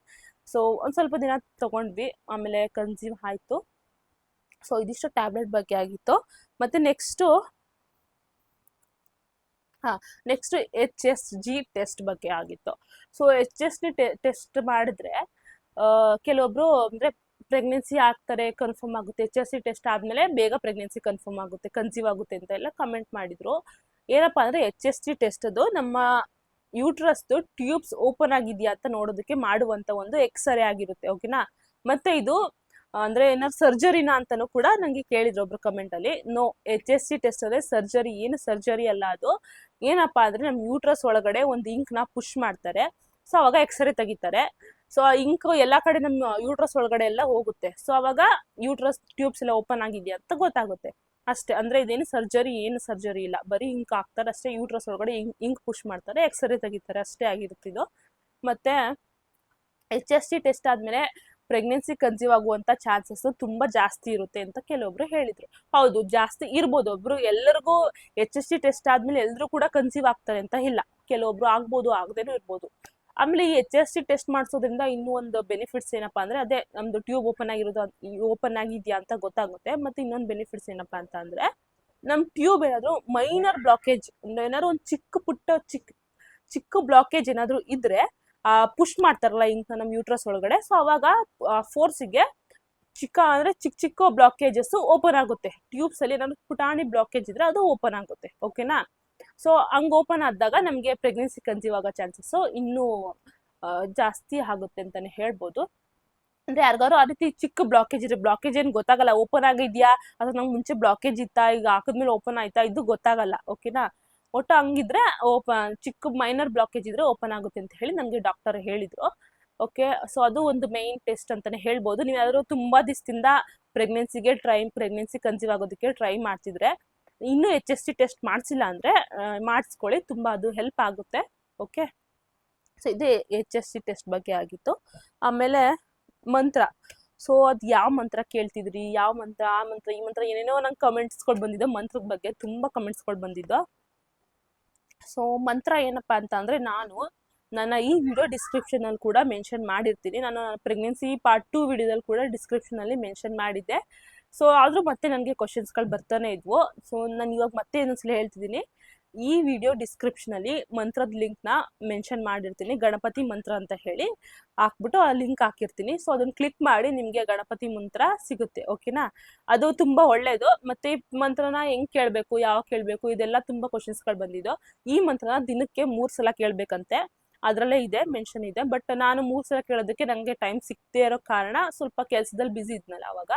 ಸೊ ಒಂದು ಸ್ವಲ್ಪ ದಿನ ತೊಗೊಂಡ್ವಿ. ಆಮೇಲೆ ಕನ್ಸ್ಯೂಮ್ ಆಯಿತು. ಸೊ ಇದಿಷ್ಟು ಟ್ಯಾಬ್ಲೆಟ್ ಬಗ್ಗೆ ಆಗಿತ್ತು. ಮತ್ತು ನೆಕ್ಸ್ಟು ಹಾಂ next H S G test ಬಗ್ಗೆ ಆಗಿತ್ತು. So H S G test ಮಾಡಿದ್ರೆ ಕೆಲವೊಬ್ರು ಅಂದರೆ ಪ್ರೆಗ್ನೆನ್ಸಿ ಆಗ್ತಾರೆ ಕನ್ಫರ್ಮ್ ಆಗುತ್ತೆ. ಎಚ್ ಎಸ್ ಸಿ ಟೆಸ್ಟ್ ಆದಮೇಲೆ ಬೇಗ ಪ್ರೆಗ್ನೆನ್ಸಿ ಕನ್ಫರ್ಮ್ ಆಗುತ್ತೆ ಕನ್ಸೀವ್ ಆಗುತ್ತೆ ಅಂತ ಎಲ್ಲ ಕಮೆಂಟ್ ಮಾಡಿದ್ರು. ಏನಪ್ಪ ಅಂದರೆ ಎಚ್ ಎಸ್ ಜಿ ಟೆಸ್ಟ್ ಅದು ನಮ್ಮ ಯೂಟ್ರಸ್ದು ಟ್ಯೂಬ್ಸ್ ಓಪನ್ ಆಗಿದೆಯಾ ಅಂತ ನೋಡೋದಕ್ಕೆ ಮಾಡುವಂಥ ಒಂದು ಎಕ್ಸ್ರೇ ಆಗಿರುತ್ತೆ ಓಕೆನಾ ಮತ್ತೆ ಇದು, ಅಂದರೆ ಏನಾದ್ರು ಸರ್ಜರಿನಾ ಅಂತಲೂ ಕೂಡ ನನಗೆ ಕೇಳಿದ್ರು ಒಬ್ರು ಕಮೆಂಟಲ್ಲಿ no H S C test ಅಂದರೆ ಸರ್ಜರಿ ಏನು ಸರ್ಜರಿ ಅಲ್ಲ ಅದು. ಏನಪ್ಪ ಅಂದ್ರೆ ನಮ್ ಯೂಟ್ರಸ್ ಒಳಗಡೆ ಒಂದು ನ ಪುಷ್ ಮಾಡ್ತಾರೆ. ಸೊ ಅವಾಗ ಎಕ್ಸ್ರೇ ತೆಗಿತಾರೆ. ಸೊ ಆ ಇಂಕ್ ಎಲ್ಲ ಕಡೆ ನಮ್ಮ ಯೂಟ್ರಸ್ ಒಳಗಡೆ ಎಲ್ಲ ಹೋಗುತ್ತೆ. ಸೊ ಅವಾಗ ಯೂಟ್ರಸ್ ಟ್ಯೂಬ್ಸ್ ಎಲ್ಲ ಓಪನ್ ಆಗಿದೆಯಾ ಅಂತ ಗೊತ್ತಾಗುತ್ತೆ. ಅಷ್ಟೇ, ಅಂದ್ರೆ ಇದೇನು ಸರ್ಜರಿ ಏನು ಸರ್ಜರಿ ಇಲ್ಲ. ಬರೀ ಇಂಕ್ ಹಾಕ್ತಾರೆ ಅಷ್ಟೇ ಯೂಟ್ರಸ್ ಒಳಗಡೆ ಇಂಕ್ ಇಂಕ್ ಪುಷ್ ಮಾಡ್ತಾರೆ ಎಕ್ಸ್ರೇ ತೆಗಿತಾರೆ. ಅಷ್ಟೇ ಆಗಿರುತ್ತಿದ್ದು ಮತ್ತೆ ಎಚ್ ಎಸ್ ಟಿ ಟೆಸ್ಟ್ ಆದಮೇಲೆ ಪ್ರೆಗ್ನೆನ್ಸಿ ಕನ್ಸೀವ್ ಆಗುವಂಥ ಚಾನ್ಸಸ್ ತುಂಬ ಜಾಸ್ತಿ ಇರುತ್ತೆ ಅಂತ ಕೆಲವೊಬ್ರು ಹೇಳಿದರು. ಹೌದು, ಜಾಸ್ತಿ ಇರ್ಬೋದು. ಒಬ್ರು ಎಲ್ಲರಿಗೂ ಎಚ್ ಎಸ್ ಟಿ ಟೆಸ್ಟ್ ಆದಮೇಲೆ ಎಲ್ಲರೂ ಕೂಡ ಕನ್ಸೀವ್ ಆಗ್ತಾರೆ ಅಂತ ಇಲ್ಲ. ಕೆಲವೊಬ್ರು ಆಗ್ಬೋದು, ಆಗದೇನೂ ಇರ್ಬೋದು. ಆಮೇಲೆ ಈ ಎಚ್ ಎಸ್ ಟಿ ಟೆಸ್ಟ್ ಮಾಡಿಸೋದ್ರಿಂದ ಇನ್ನೂ ಒಂದು ಬೆನಿಫಿಟ್ಸ್ ಏನಪ್ಪಾ ಅಂದರೆ ಅದೇ ನಮ್ಮದು ಟ್ಯೂಬ್ ಓಪನ್ ಆಗಿರೋದು ಓಪನ್ ಆಗಿದೆಯಾ ಅಂತ ಗೊತ್ತಾಗುತ್ತೆ. ಮತ್ತು ಇನ್ನೊಂದು ಬೆನಿಫಿಟ್ಸ್ ಏನಪ್ಪಾ ಅಂತ ಅಂದರೆ ನಮ್ಮ ಟ್ಯೂಬ್ ಏನಾದರೂ ಮೈನರ್ ಬ್ಲಾಕೇಜ್ ಏನಾದ್ರು ಒಂದು ಚಿಕ್ಕ ಪುಟ್ಟ ಚಿಕ್ಕ ಚಿಕ್ಕ ಬ್ಲಾಕೇಜ್ ಏನಾದರೂ ಇದ್ದರೆ ಪುಷ್ ಮಾಡ್ತಾರಲ್ಲ ಇನ್ ನಮ್ಮ ಯೂಟ್ರಸ್ ಒಳಗಡೆ. ಸೊ ಅವಾಗ ಫೋರ್ಸಿಗೆ ಚಿಕ್ಕ ಅಂದ್ರೆ ಚಿಕ್ಕ ಚಿಕ್ಕ ಬ್ಲಾಕೇಜಸ್ ಓಪನ್ ಆಗುತ್ತೆ. ಟ್ಯೂಬ್ಸಲ್ಲಿ ಏನಾದ್ರು ಪುಟಾಣಿ ಬ್ಲಾಕೇಜ್ ಇದ್ರೆ ಅದು ಓಪನ್ ಆಗುತ್ತೆ. ಓಕೆನಾ ಸೊ ಹಂಗೆ ಓಪನ್ ಆದಾಗ ನಮಗೆ ಪ್ರೆಗ್ನೆನ್ಸಿ ಕನ್ಸೀವ್ ಆಗೋ ಚಾನ್ಸಸ್ ಇನ್ನೂ ಜಾಸ್ತಿ ಆಗುತ್ತೆ ಅಂತಾನೆ ಹೇಳ್ಬೋದು. ಅಂದ್ರೆ ಯಾರಿಗಾರು ಆ ರೀತಿ ಚಿಕ್ಕ ಬ್ಲಾಕೇಜ್ ಇದೆ ಬ್ಲಾಕೇಜ್ ಏನು ಗೊತ್ತಾಗಲ್ಲ. ಓಪನ್ ಆಗಿದೆಯಾ? ಅಥವಾ ನಂಗೆ ಮುಂಚೆ ಬ್ಲಾಕೇಜ್ ಇತ್ತಾ? ಈಗ ಹಾಕಿದ್ಮೇಲೆ ಓಪನ್ ಆಯ್ತಾ? ಇದು ಗೊತ್ತಾಗಲ್ಲ. ಓಕೆನಾ ಒಟ್ಟು ಹಂಗಿದ್ರೆ ಓಪನ್, ಚಿಕ್ಕ ಮೈನರ್ ಬ್ಲಾಕೇಜ್ ಇದ್ರೆ ಓಪನ್ ಆಗುತ್ತೆ ಅಂತ ಹೇಳಿ ನನಗೆ ಡಾಕ್ಟರ್ ಹೇಳಿದರು. ಓಕೆ ಸೊ ಅದು ಒಂದು ಮೇಯ್ನ್ ಟೆಸ್ಟ್ ಅಂತಲೇ ಹೇಳ್ಬೋದು. ನೀವು ಯಾರು ತುಂಬ ದಿವಸದಿಂದ ಪ್ರೆಗ್ನೆನ್ಸಿಗೆ ಟ್ರೈ ಪ್ರೆಗ್ನೆನ್ಸಿ ಕನ್ಸೀವ್ ಆಗೋದಕ್ಕೆ ಟ್ರೈ ಮಾಡ್ತಿದ್ರೆ, ಇನ್ನೂ ಎಚ್ ಎಸ್ ಟಿ ಟೆಸ್ಟ್ ಮಾಡಿಸಿಲ್ಲ ಅಂದರೆ ಮಾಡಿಸ್ಕೊಳ್ಳಿ, ತುಂಬ ಅದು ಹೆಲ್ಪ್ ಆಗುತ್ತೆ. ಓಕೆ ಸೊ ಇದೇ ಎಚ್ ಎಸ್ ಸಿ ಟೆಸ್ಟ್ ಬಗ್ಗೆ ಆಗಿತ್ತು. ಆಮೇಲೆ ಮಂತ್ರ. ಸೊ ಅದು ಯಾವ ಮಂತ್ರ ಕೇಳ್ತಿದ್ರಿ? ಯಾವ ಮಂತ್ರ? ಆ ಮಂತ್ರ, ಈ ಮಂತ್ರ ಏನೇನೋ ನಂಗೆ ಕಮೆಂಟ್ಸ್ಗಳು ಬಂದಿದ್ದು ಮಂತ್ರದ ಬಗ್ಗೆ ತುಂಬ ಕಮೆಂಟ್ಸ್ಗಳು ಬಂದಿದ್ದು. ಸೊ ಮಂತ್ರ ಏನಪ್ಪ ಅಂತ ಅಂದರೆ ನಾನು ನನ್ನ ಈ ವಿಡಿಯೋ ಡಿಸ್ಕ್ರಿಪ್ಷನಲ್ಲಿ ಕೂಡ ಮೆನ್ಷನ್ ಮಾಡಿರ್ತೀನಿ. ನಾನು ಪ್ರೆಗ್ನೆನ್ಸಿ ಪಾರ್ಟ್ ಟು ವಿಡಿಯೋದಲ್ಲಿ ಕೂಡ ಡಿಸ್ಕ್ರಿಪ್ಷನಲ್ಲಿ ಮೆನ್ಷನ್ ಮಾಡಿದ್ದೆ. ಸೊ ಆದರೂ ಮತ್ತೆ ನನಗೆ ಕ್ವಶನ್ಸ್ಗಳು ಬರ್ತಾನೆ ಇದ್ವು. ಸೊ ನಾನು ಇವಾಗ ಮತ್ತೆ ಇನ್ನೊಂದ್ಸಲ ಹೇಳ್ತಿದ್ದೀನಿ. ಈ ವಿಡಿಯೋ ಡಿಸ್ಕ್ರಿಪ್ಷನಲ್ಲಿ ಮಂತ್ರದ ಲಿಂಕ್ನ ಮೆನ್ಷನ್ ಮಾಡಿರ್ತೀನಿ, ಗಣಪತಿ ಮಂತ್ರ ಅಂತ ಹೇಳಿ ಹಾಕ್ಬಿಟ್ಟು ಆ ಲಿಂಕ್ ಹಾಕಿರ್ತೀನಿ. ಸೊ ಅದನ್ನು ಕ್ಲಿಕ್ ಮಾಡಿ ನಿಮಗೆ ಗಣಪತಿ ಮಂತ್ರ ಸಿಗುತ್ತೆ ಓಕೆನಾ ಅದು ತುಂಬ ಒಳ್ಳೆಯದು ಮತ್ತು ಈ ಮಂತ್ರನ ಹೆಂಗೆ ಕೇಳಬೇಕು ಯಾವ ಕೇಳಬೇಕು, ಇದೆಲ್ಲ ತುಂಬ ಕ್ವಶನ್ಸ್ಗಳು ಬಂದಿದ್ದು. ಈ ಮಂತ್ರನ ದಿನಕ್ಕೆ ಮೂರು ಸಲ ಕೇಳಬೇಕಂತೆ. ಅದರಲ್ಲೇ ಇದೆ ಮೆನ್ಷನ್ ಇದೆ. ಬಟ್ ನಾನು ಮೂರು ಸಲ ಕೇಳೋದಕ್ಕೆ ನನಗೆ ಟೈಮ್ ಸಿಗದೇ ಇರೋ ಕಾರಣ ಸ್ವಲ್ಪ ಕೆಲಸದಲ್ಲಿ ಬ್ಯುಸಿ ಇದ್ನಲ್ಲ ಅವಾಗ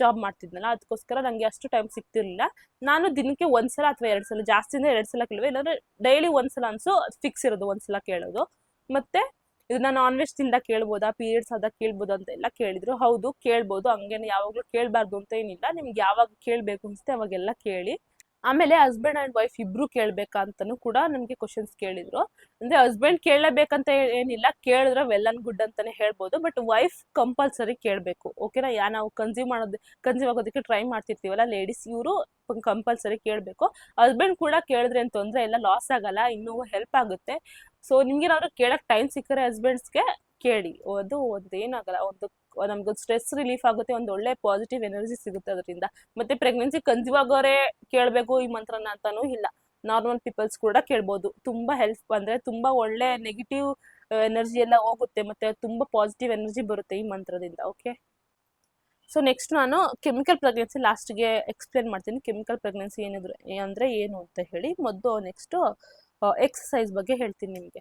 ಜಾಬ್ ಮಾಡ್ತಿದ್ನಲ್ಲ ಅದಕ್ಕೋಸ್ಕರ ನನಗೆ ಅಷ್ಟು ಟೈಮ್ ಸಿಗ್ತಿರ್ಲಿಲ್ಲ. ನಾನು ದಿನಕ್ಕೆ ಒಂದ್ಸಲ ಅಥವಾ ಎರಡು ಸಲ ಜಾಸ್ತಿಯಿಂದ ಎರಡು ಸಲ ಕೇಳುವೆ. ಇಲ್ಲಾಂದ್ರೆ ಡೈಲಿ ಒಂದ್ಸಲ ಅನ್ಸು ಫಿಕ್ಸ್ ಇರೋದು ಒಂದ್ಸಲ ಕೇಳೋದು. ಮತ್ತೆ ಇದನ್ನ ನಾನ್ ವೆಜ್ ತಿಂದ ಕೇಳ್ಬೋದಾ ಪೀರಿಯಡ್ಸ್ ಆದಾಗ ಕೇಳ್ಬೋದು ಅಂತ ಎಲ್ಲ ಕೇಳಿದ್ರು. ಹೌದು, ಕೇಳ್ಬೋದು, ಹಂಗೇನು ಯಾವಾಗಲೂ ಕೇಳಬಾರ್ದು ಅಂತ ಏನಿಲ್ಲ. ನಿಮ್ಗೆ ಯಾವಾಗ ಕೇಳಬೇಕು ಅನ್ಸುತ್ತೆ ಅವಾಗೆಲ್ಲ ಕೇಳಿ. ಆಮೇಲೆ ಹಸ್ಬೆಂಡ್ ಆ್ಯಂಡ್ ವೈಫ್ ಇಬ್ರು ಕೇಳ್ಬೇಕಂತನು ಕೂಡ ನನಗೆ ಕ್ವಶನ್ಸ್ ಕೇಳಿದ್ರು. ಅಂದರೆ ಹಸ್ಬೆಂಡ್ ಕೇಳಲೇಬೇಕಂತ ಏನಿಲ್ಲ, ಕೇಳಿದ್ರೆ ವೆಲ್ ಆ್ಯಂಡ್ ಗುಡ್ ಅಂತಲೇ ಹೇಳ್ಬೋದು ಬಟ್ ವೈಫ್ ಕಂಪಲ್ಸರಿ ಕೇಳಬೇಕು. ಓಕೆನಾ ಯಾ, ನಾವು ಕನ್ಸ್ಯೂಮ್ ಮಾಡೋದು ಕನ್ಸ್ಯೂಮ್ ಆಗೋದಕ್ಕೆ ಟ್ರೈ ಮಾಡ್ತಿರ್ತೀವಲ್ಲ ಲೇಡೀಸ್ ಇವರು ಕಂಪಲ್ಸರಿ ಕೇಳಬೇಕು. ಹಸ್ಬೆಂಡ್ ಕೂಡ ಕೇಳಿದ್ರೆ ಏನು ತೊಂದರೆ ಇಲ್ಲ ಲಾಸ್ ಆಗಲ್ಲ, ಇನ್ನೂ ಹೆಲ್ಪ್ ಆಗುತ್ತೆ. ಸೊ ನಿಮ್ಗೇನಾದ್ರು ಕೇಳೋಕ್ಕೆ ಟೈಮ್ ಸಿಕ್ಕರೆ ಹಸ್ಬೆಂಡ್ಸ್ಗೆ ಕೇಳಿ. ಅದು, ಒಂದು ಏನಾಗಲ್ಲ, ಒಂದು ನಮ್ಗೊಂದು ಸ್ಟ್ರೆಸ್ ರಿಲೀಫ್ ಆಗುತ್ತೆ, ಒಂದು ಒಳ್ಳೆ ಪಾಸಿಟಿವ್ ಎನರ್ಜಿ ಸಿಗುತ್ತೆ ಅದರಿಂದ. ಮತ್ತೆ ಪ್ರೆಗ್ನೆನ್ಸಿ ಕನ್ಸೀವ್ ಆಗೋರೆ ಕೇಳಬೇಕು ಈ ಮಂತ್ರನ ಅಂತಾನೂ ಇಲ್ಲ. ನಾರ್ಮಲ್ ಪೀಪಲ್ಸ್ ಕೂಡ ಕೇಳ್ಬೋದು. ತುಂಬಾ ಹೆಲ್ಪ್ ಅಂದ್ರೆ ತುಂಬಾ ಒಳ್ಳೆ ನೆಗೆಟಿವ್ ಎನರ್ಜಿ ಎಲ್ಲ ಹೋಗುತ್ತೆ ಮತ್ತೆ ತುಂಬಾ ಪಾಸಿಟಿವ್ ಎನರ್ಜಿ ಬರುತ್ತೆ ಈ ಮಂತ್ರದಿಂದ ಓಕೆ ಸೊ ನೆಕ್ಸ್ಟ್ ನಾನು ಕೆಮಿಕಲ್ ಪ್ರೆಗ್ನೆನ್ಸಿ ಲಾಸ್ಟ್ಗೆ ಎಕ್ಸ್ಪ್ಲೇನ್ ಮಾಡ್ತೀನಿ. ಕೆಮಿಕಲ್ ಪ್ರೆಗ್ನೆನ್ಸಿ ಏನಿದ್ರು, ಅಂದರೆ ಏನು ಅಂತ ಹೇಳಿ. ಮೊದಲು ನೆಕ್ಸ್ಟು ಎಕ್ಸಸೈಸ್ ಬಗ್ಗೆ ಹೇಳ್ತೀನಿ ನಿಮಗೆ.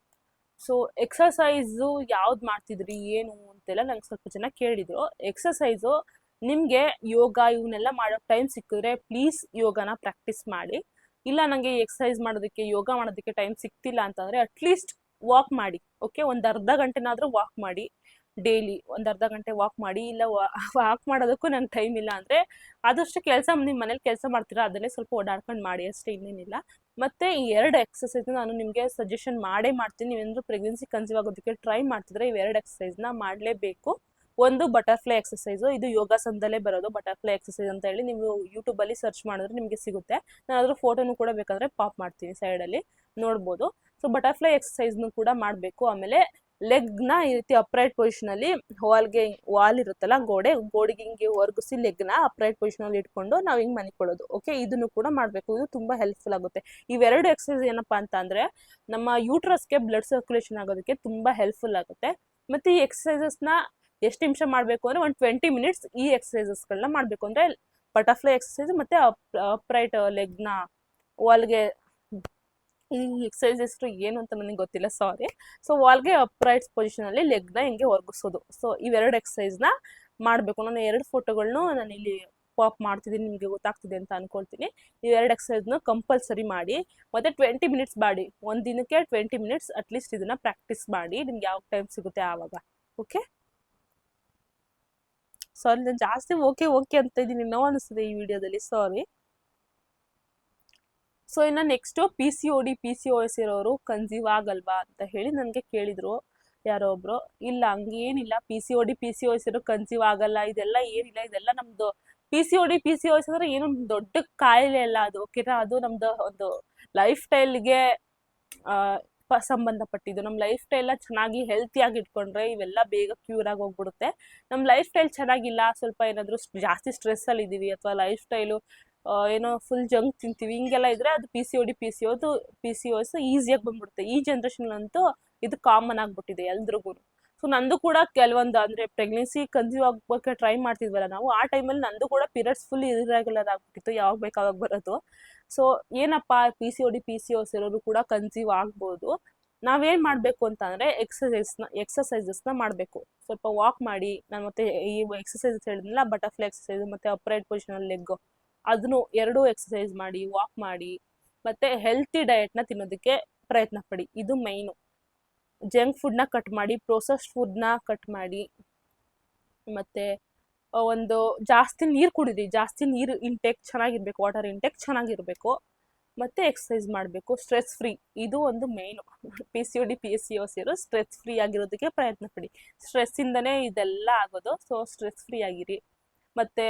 ಸೊ ಎಕ್ಸಸೈಸು ಯಾವ್ದು ಮಾಡ್ತಿದ್ರಿ, ಏನು ಅಂತೆಲ್ಲ ನಂಗೆ ಸ್ವಲ್ಪ ಜನ ಕೇಳಿದ್ರು. ಎಕ್ಸಸೈಸು ನಿಮಗೆ ಯೋಗ ಇವನ್ನೆಲ್ಲ ಮಾಡೋ ಟೈಮ್ ಸಿಕ್ಕಿದ್ರೆ ಪ್ಲೀಸ್ ಯೋಗನ ಪ್ರಾಕ್ಟೀಸ್ ಮಾಡಿ. ಇಲ್ಲ ನನಗೆ ಎಕ್ಸಸೈಸ್ ಮಾಡೋದಕ್ಕೆ, ಯೋಗ ಮಾಡೋದಕ್ಕೆ ಟೈಮ್ ಸಿಕ್ತಿಲ್ಲ ಅಂತಂದರೆ ಅಟ್ಲೀಸ್ಟ್ ವಾಕ್ ಮಾಡಿ. ಓಕೆ ಒಂದು ಅರ್ಧ ಗಂಟೆನಾದರೂ ವಾಕ್ ಮಾಡಿ. ಡೈಲಿ ಒಂದು ಅರ್ಧ ಗಂಟೆ ವಾಕ್ ಮಾಡಿ ಇಲ್ಲ ವಾಕ್ ಮಾಡೋದಕ್ಕೂ ನಂಗೆ ಟೈಮ್ ಇಲ್ಲ ಅಂದರೆ ಆದಷ್ಟು ಕೆಲಸ ನಿಮ್ಮ ಮನೇಲಿ ಕೆಲಸ ಮಾಡ್ತೀರಾ ಅದನ್ನೇ ಸ್ವಲ್ಪ ಓಡಾಡ್ಕೊಂಡು ಮಾಡಿ ಅಷ್ಟೇ ಇನ್ನೇನಿಲ್ಲ. ಮತ್ತು ಈ ಎರಡು ಎಕ್ಸಸೈಸ್ನ ನಾನು ನಿಮಗೆ ಸಜೆಷನ್ ಮಾಡೇ ಮಾಡ್ತೀನಿ. ನೀವೇನಾದರೂ ಪ್ರೆಗ್ನೆನ್ಸಿ ಕನ್ಸೀವ್ ಆಗೋದಕ್ಕೆ ಟ್ರೈ ಮಾಡ್ತಿದ್ರೆ ಇವೆರಡು ಎಕ್ಸಸೈಸ್ನ ಮಾಡಲೇಬೇಕು. ಒಂದು ಬಟರ್ಫ್ಲೈ ಎಕ್ಸಸೈಸು ಇದು ಯೋಗಾಸನದಲ್ಲೇ ಬರೋದು ಬಟರ್ಫ್ಲೈ ಎಕ್ಸಸೈಸ್ ಅಂತ ಹೇಳಿ ನೀವು ಯೂಟ್ಯೂಬಲ್ಲಿ ಸರ್ಚ್ ಮಾಡಿದ್ರೆ ನಿಮಗೆ ಸಿಗುತ್ತೆ. ನಾನು ಅದ್ರ ಫೋಟೋನು ಕೂಡ ಬೇಕಾದರೆ ಪಾಪ್ ಮಾಡ್ತೀನಿ ಸೈಡಲ್ಲಿ ನೋಡ್ಬೋದು. ಸೊ ಬಟರ್ಫ್ಲೈ ಎಕ್ಸಸೈಸ್ನು ಕೂಡ ಮಾಡಬೇಕು. ಆಮೇಲೆ ಲೆಗ್ನ ಈ ರೀತಿ ಅಪ್ರೈಟ್ ಪೊಸಿಷನಲ್ಲಿ ವಾಲ್ಗೆ ವಾಲ್ ಇರುತ್ತಲ್ಲ, ಗೋಡೆ, ಗೋಡೆಗೆ ಹಿಂಗೆ ಒರ್ಗಿಸಿ ಲೆಗ್ನ ಅಪ್ರೈಟ್ ಪೊಸಿಷನಲ್ಲಿ ಇಟ್ಕೊಂಡು ನಾವು ಹಿಂಗೆ ಮನಿಕೊಳ್ಳೋದು ಓಕೆ ಇದನ್ನು ಕೂಡ ಮಾಡಬೇಕು, ಇದು ತುಂಬ ಹೆಲ್ಪ್ಫುಲ್ ಆಗುತ್ತೆ. ಇವೆರಡು ಎಕ್ಸಸೈಸ್ ಏನಪ್ಪಾ ಅಂತ ಅಂದರೆ, ನಮ್ಮ ಯೂಟ್ರಸ್ಗೆ ಬ್ಲಡ್ ಸರ್ಕ್ಯುಲೇಷನ್ ಆಗೋದಕ್ಕೆ ತುಂಬ ಹೆಲ್ಪ್ಫುಲ್ ಆಗುತ್ತೆ. ಮತ್ತು ಈ ಎಕ್ಸಸೈಸಸ್ನ ಎಷ್ಟು ನಿಮಿಷ ಮಾಡಬೇಕು ಅಂದರೆ ಒಂದು ಟ್ವೆಂಟಿ ಮಿನಿಟ್ಸ್ ಈ ಎಕ್ಸಸೈಸಸ್ಗಳನ್ನ ಮಾಡಬೇಕು. ಅಂದರೆ ಬಟರ್ಫ್ಲೈ ಎಕ್ಸಸೈಸ್ ಮತ್ತು ಅಪ್ರೈಟ್ ಲೆಗ್ನ ವಾಲ್ಗೆ ಈ ಎಕ್ಸಸೈಸ್ ಹೆಸರು ಏನು ಅಂತ ನನಗೆ ಗೊತ್ತಿಲ್ಲ ಸಾರಿ ಸೊ ವಾಲ್ಗೆ ಅಪ್ರೈಟ್ಸ್ ಪೊಸಿಷನಲ್ಲಿ ಲೆಗ್ನ ಹಿಂಗೆ ಒರ್ಗಿಸೋದು. ಸೊ ಇವೆರಡು ಎಕ್ಸಸೈಸ್ನ ಮಾಡಬೇಕು. ನಾನು ಎರಡು ಫೋಟೋಗಳನ್ನು ನಾನು ಇಲ್ಲಿ ಪಾಪ್ ಮಾಡ್ತಿದ್ದೀನಿ ನಿಮಗೆ ಗೊತ್ತಾಗ್ತಿದೆ ಅಂತ ಅನ್ಕೊಳ್ತೀನಿ. ಇವೆರಡು ಎಕ್ಸಸೈಸ್ನ ಕಂಪಲ್ಸರಿ ಮಾಡಿ, ಮತ್ತು ಟ್ವೆಂಟಿ ಮಿನಿಟ್ಸ್ ಮಾಡಿ ಒಂದು ದಿನಕ್ಕೆ ಟ್ವೆಂಟಿ ಮಿನಿಟ್ಸ್ ಅಟ್ಲೀಸ್ಟ್ ಇದನ್ನು ಪ್ರಾಕ್ಟೀಸ್ ಮಾಡಿ, ನಿಮ್ಗೆ ಯಾವ ಟೈಮ್ ಸಿಗುತ್ತೆ ಆವಾಗ. ಓಕೆ ಸಾರಿ ನಾನು ಜಾಸ್ತಿ ಓಕೆ ಓಕೆ ಅಂತ ಇದ್ದೀನಿ. ನೋವು ಅನಿಸ್ತದೆ ಈ ವಿಡಿಯೋದಲ್ಲಿ ಸಾರಿ ಸೊ ಇನ್ನು next P C O D P C O S ಇರೋರು ಕನ್ಸೀವ್ ಆಗಲ್ವಾ ಅಂತ ಹೇಳಿ ನನಗೆ ಕೇಳಿದ್ರು ಯಾರೋ ಒಬ್ರು. ಇಲ್ಲ, ಹಂಗೇನಿಲ್ಲ. P C O D P C O S ಇರೋ ಕನ್ಸೀವ್ ಆಗಲ್ಲ. ಇದೆಲ್ಲ ಏನಿಲ್ಲ. ಇದೆಲ್ಲ ನಮ್ದು P C O D P C O S ಅಂದ್ರೆ ಏನು ದೊಡ್ಡ ಕಾಯಿಲೆ ಅಲ್ಲ ಅದು ಓಕೆನಾ ಅದು ನಮ್ದು ಒಂದು ಲೈಫ್ ಸ್ಟೈಲ್ಗೆ ಸಂಬಂಧಪಟ್ಟಿದ್ದು. ನಮ್ಮ ಲೈಫ್ ಸ್ಟೈಲ್ ಚೆನ್ನಾಗಿ ಹೆಲ್ತಿಯಾಗಿ ಇಟ್ಕೊಂಡ್ರೆ ಇವೆಲ್ಲ ಬೇಗ ಕ್ಯೂರ್ ಆಗಿ ಹೋಗ್ಬಿಡುತ್ತೆ. ನಮ್ಮ ಲೈಫ್ ಸ್ಟೈಲ್ ಚೆನ್ನಾಗಿಲ್ಲ. ಸ್ವಲ್ಪ ಏನಾದರೂ ಜಾಸ್ತಿ ಸ್ಟ್ರೆಸ್ಸಲ್ಲಿ ಇದ್ದೀವಿ ಅಥವಾ ಲೈಫ್ ಸ್ಟೈಲು ಏನೋ ಫುಲ್ ಜಂಕ್ ತಿಂತೀವಿ. ಹಿಂಗೆಲ್ಲ ಇದ್ರೆ ಅದು P C O D P C ಓದು ಪಿ ಸಿ ಓಸ್ ಈಸಿಯಾಗಿ ಬಂದ್ಬಿಡುತ್ತೆ. ಈ ಜನ್ರೇಷನಲ್ಲಂತೂ ಇದು ಕಾಮನ್ ಆಗ್ಬಿಟ್ಟಿದೆ ಎಲ್ರಿಗೂ ಸೊ ನಂದು ಕೂಡ ಕೆಲವೊಂದು ಅಂದ್ರೆ ಪ್ರೆಗ್ನೆನ್ಸಿ ಕನ್ಸ್ಯೂವ್ ಆಗ್ಬೇಕು ಟ್ರೈ ಮಾಡ್ತಿದ್ವಲ್ಲ ನಾವು, ಆ ಟೈಮಲ್ಲಿ ನಂದು ಕೂಡ ಪೀರಿಯಡ್ಸ್ ಫುಲ್ ಇರ್ರೆಗ್ಯುಲರ್ ಆಗ್ಬಿಟ್ಟಿತ್ತು, ಯಾವಾಗ ಬೇಕಾವಾಗ ಬರೋದು. ಸೊ ಏನಪ್ಪ P C O D P C O S ಇರೋರು ಕೂಡ ಕನ್ಸ್ಯೂವ್ ಆಗ್ಬೋದು. ನಾವೇನು ಮಾಡಬೇಕು ಅಂತ ಅಂದರೆ ಎಕ್ಸಸೈಸ್ನ ಎಕ್ಸಸೈಸಸ್ನ ಮಾಡಬೇಕು. ಸ್ವಲ್ಪ ವಾಕ್ ಮಾಡಿ, ನಾನು ಮತ್ತೆ ಈ ಎಕ್ಸಸೈಸಸ್ ಹೇಳಿದ್ನಲ್ಲ ಬಟರ್ಫ್ಲೈ ಎಕ್ಸಸೈಸ್ ಮತ್ತು ಅಪ್ರೈಟ್ ಪೊಸಿಷನಲ್ಲಿ ಲೆಗ್ಗು ಅದನ್ನು ಎರಡೂ ಎಕ್ಸಸೈಸ್ ಮಾಡಿ ವಾಕ್ ಮಾಡಿ, ಮತ್ತೆ ಹೆಲ್ತಿ ಡಯಟ್ನ ತಿನ್ನೋದಕ್ಕೆ ಪ್ರಯತ್ನ ಪಡಿ. ಇದು ಮೈನು ಜಂಕ್ ಫುಡ್ನ ಕಟ್ ಮಾಡಿ ಪ್ರೋಸೆಸ್ಡ್ ಫುಡ್ನ ಕಟ್ ಮಾಡಿ, ಮತ್ತು ಒಂದು ಜಾಸ್ತಿ ನೀರು ಕುಡೀರಿ. ಜಾಸ್ತಿ ನೀರು ಇಂಟೇಕ್ ಚೆನ್ನಾಗಿರ್ಬೇಕು ವಾಟರ್ ಇಂಟೇಕ್ ಚೆನ್ನಾಗಿರಬೇಕು, ಮತ್ತು ಎಕ್ಸಸೈಸ್ ಮಾಡಬೇಕು ಸ್ಟ್ರೆಸ್ ಫ್ರೀ ಇದು ಒಂದು main P C O D P S C O ಸಿರು stress free ಆಗಿರೋದಕ್ಕೆ ಪ್ರಯತ್ನ ಪಡಿ. ಸ್ಟ್ರೆಸ್ಸಿಂದನೇ ಇದೆಲ್ಲ ಆಗೋದು ಸೊ ಸ್ಟ್ರೆಸ್ ಫ್ರೀ ಆಗಿರಿ. ಮತ್ತು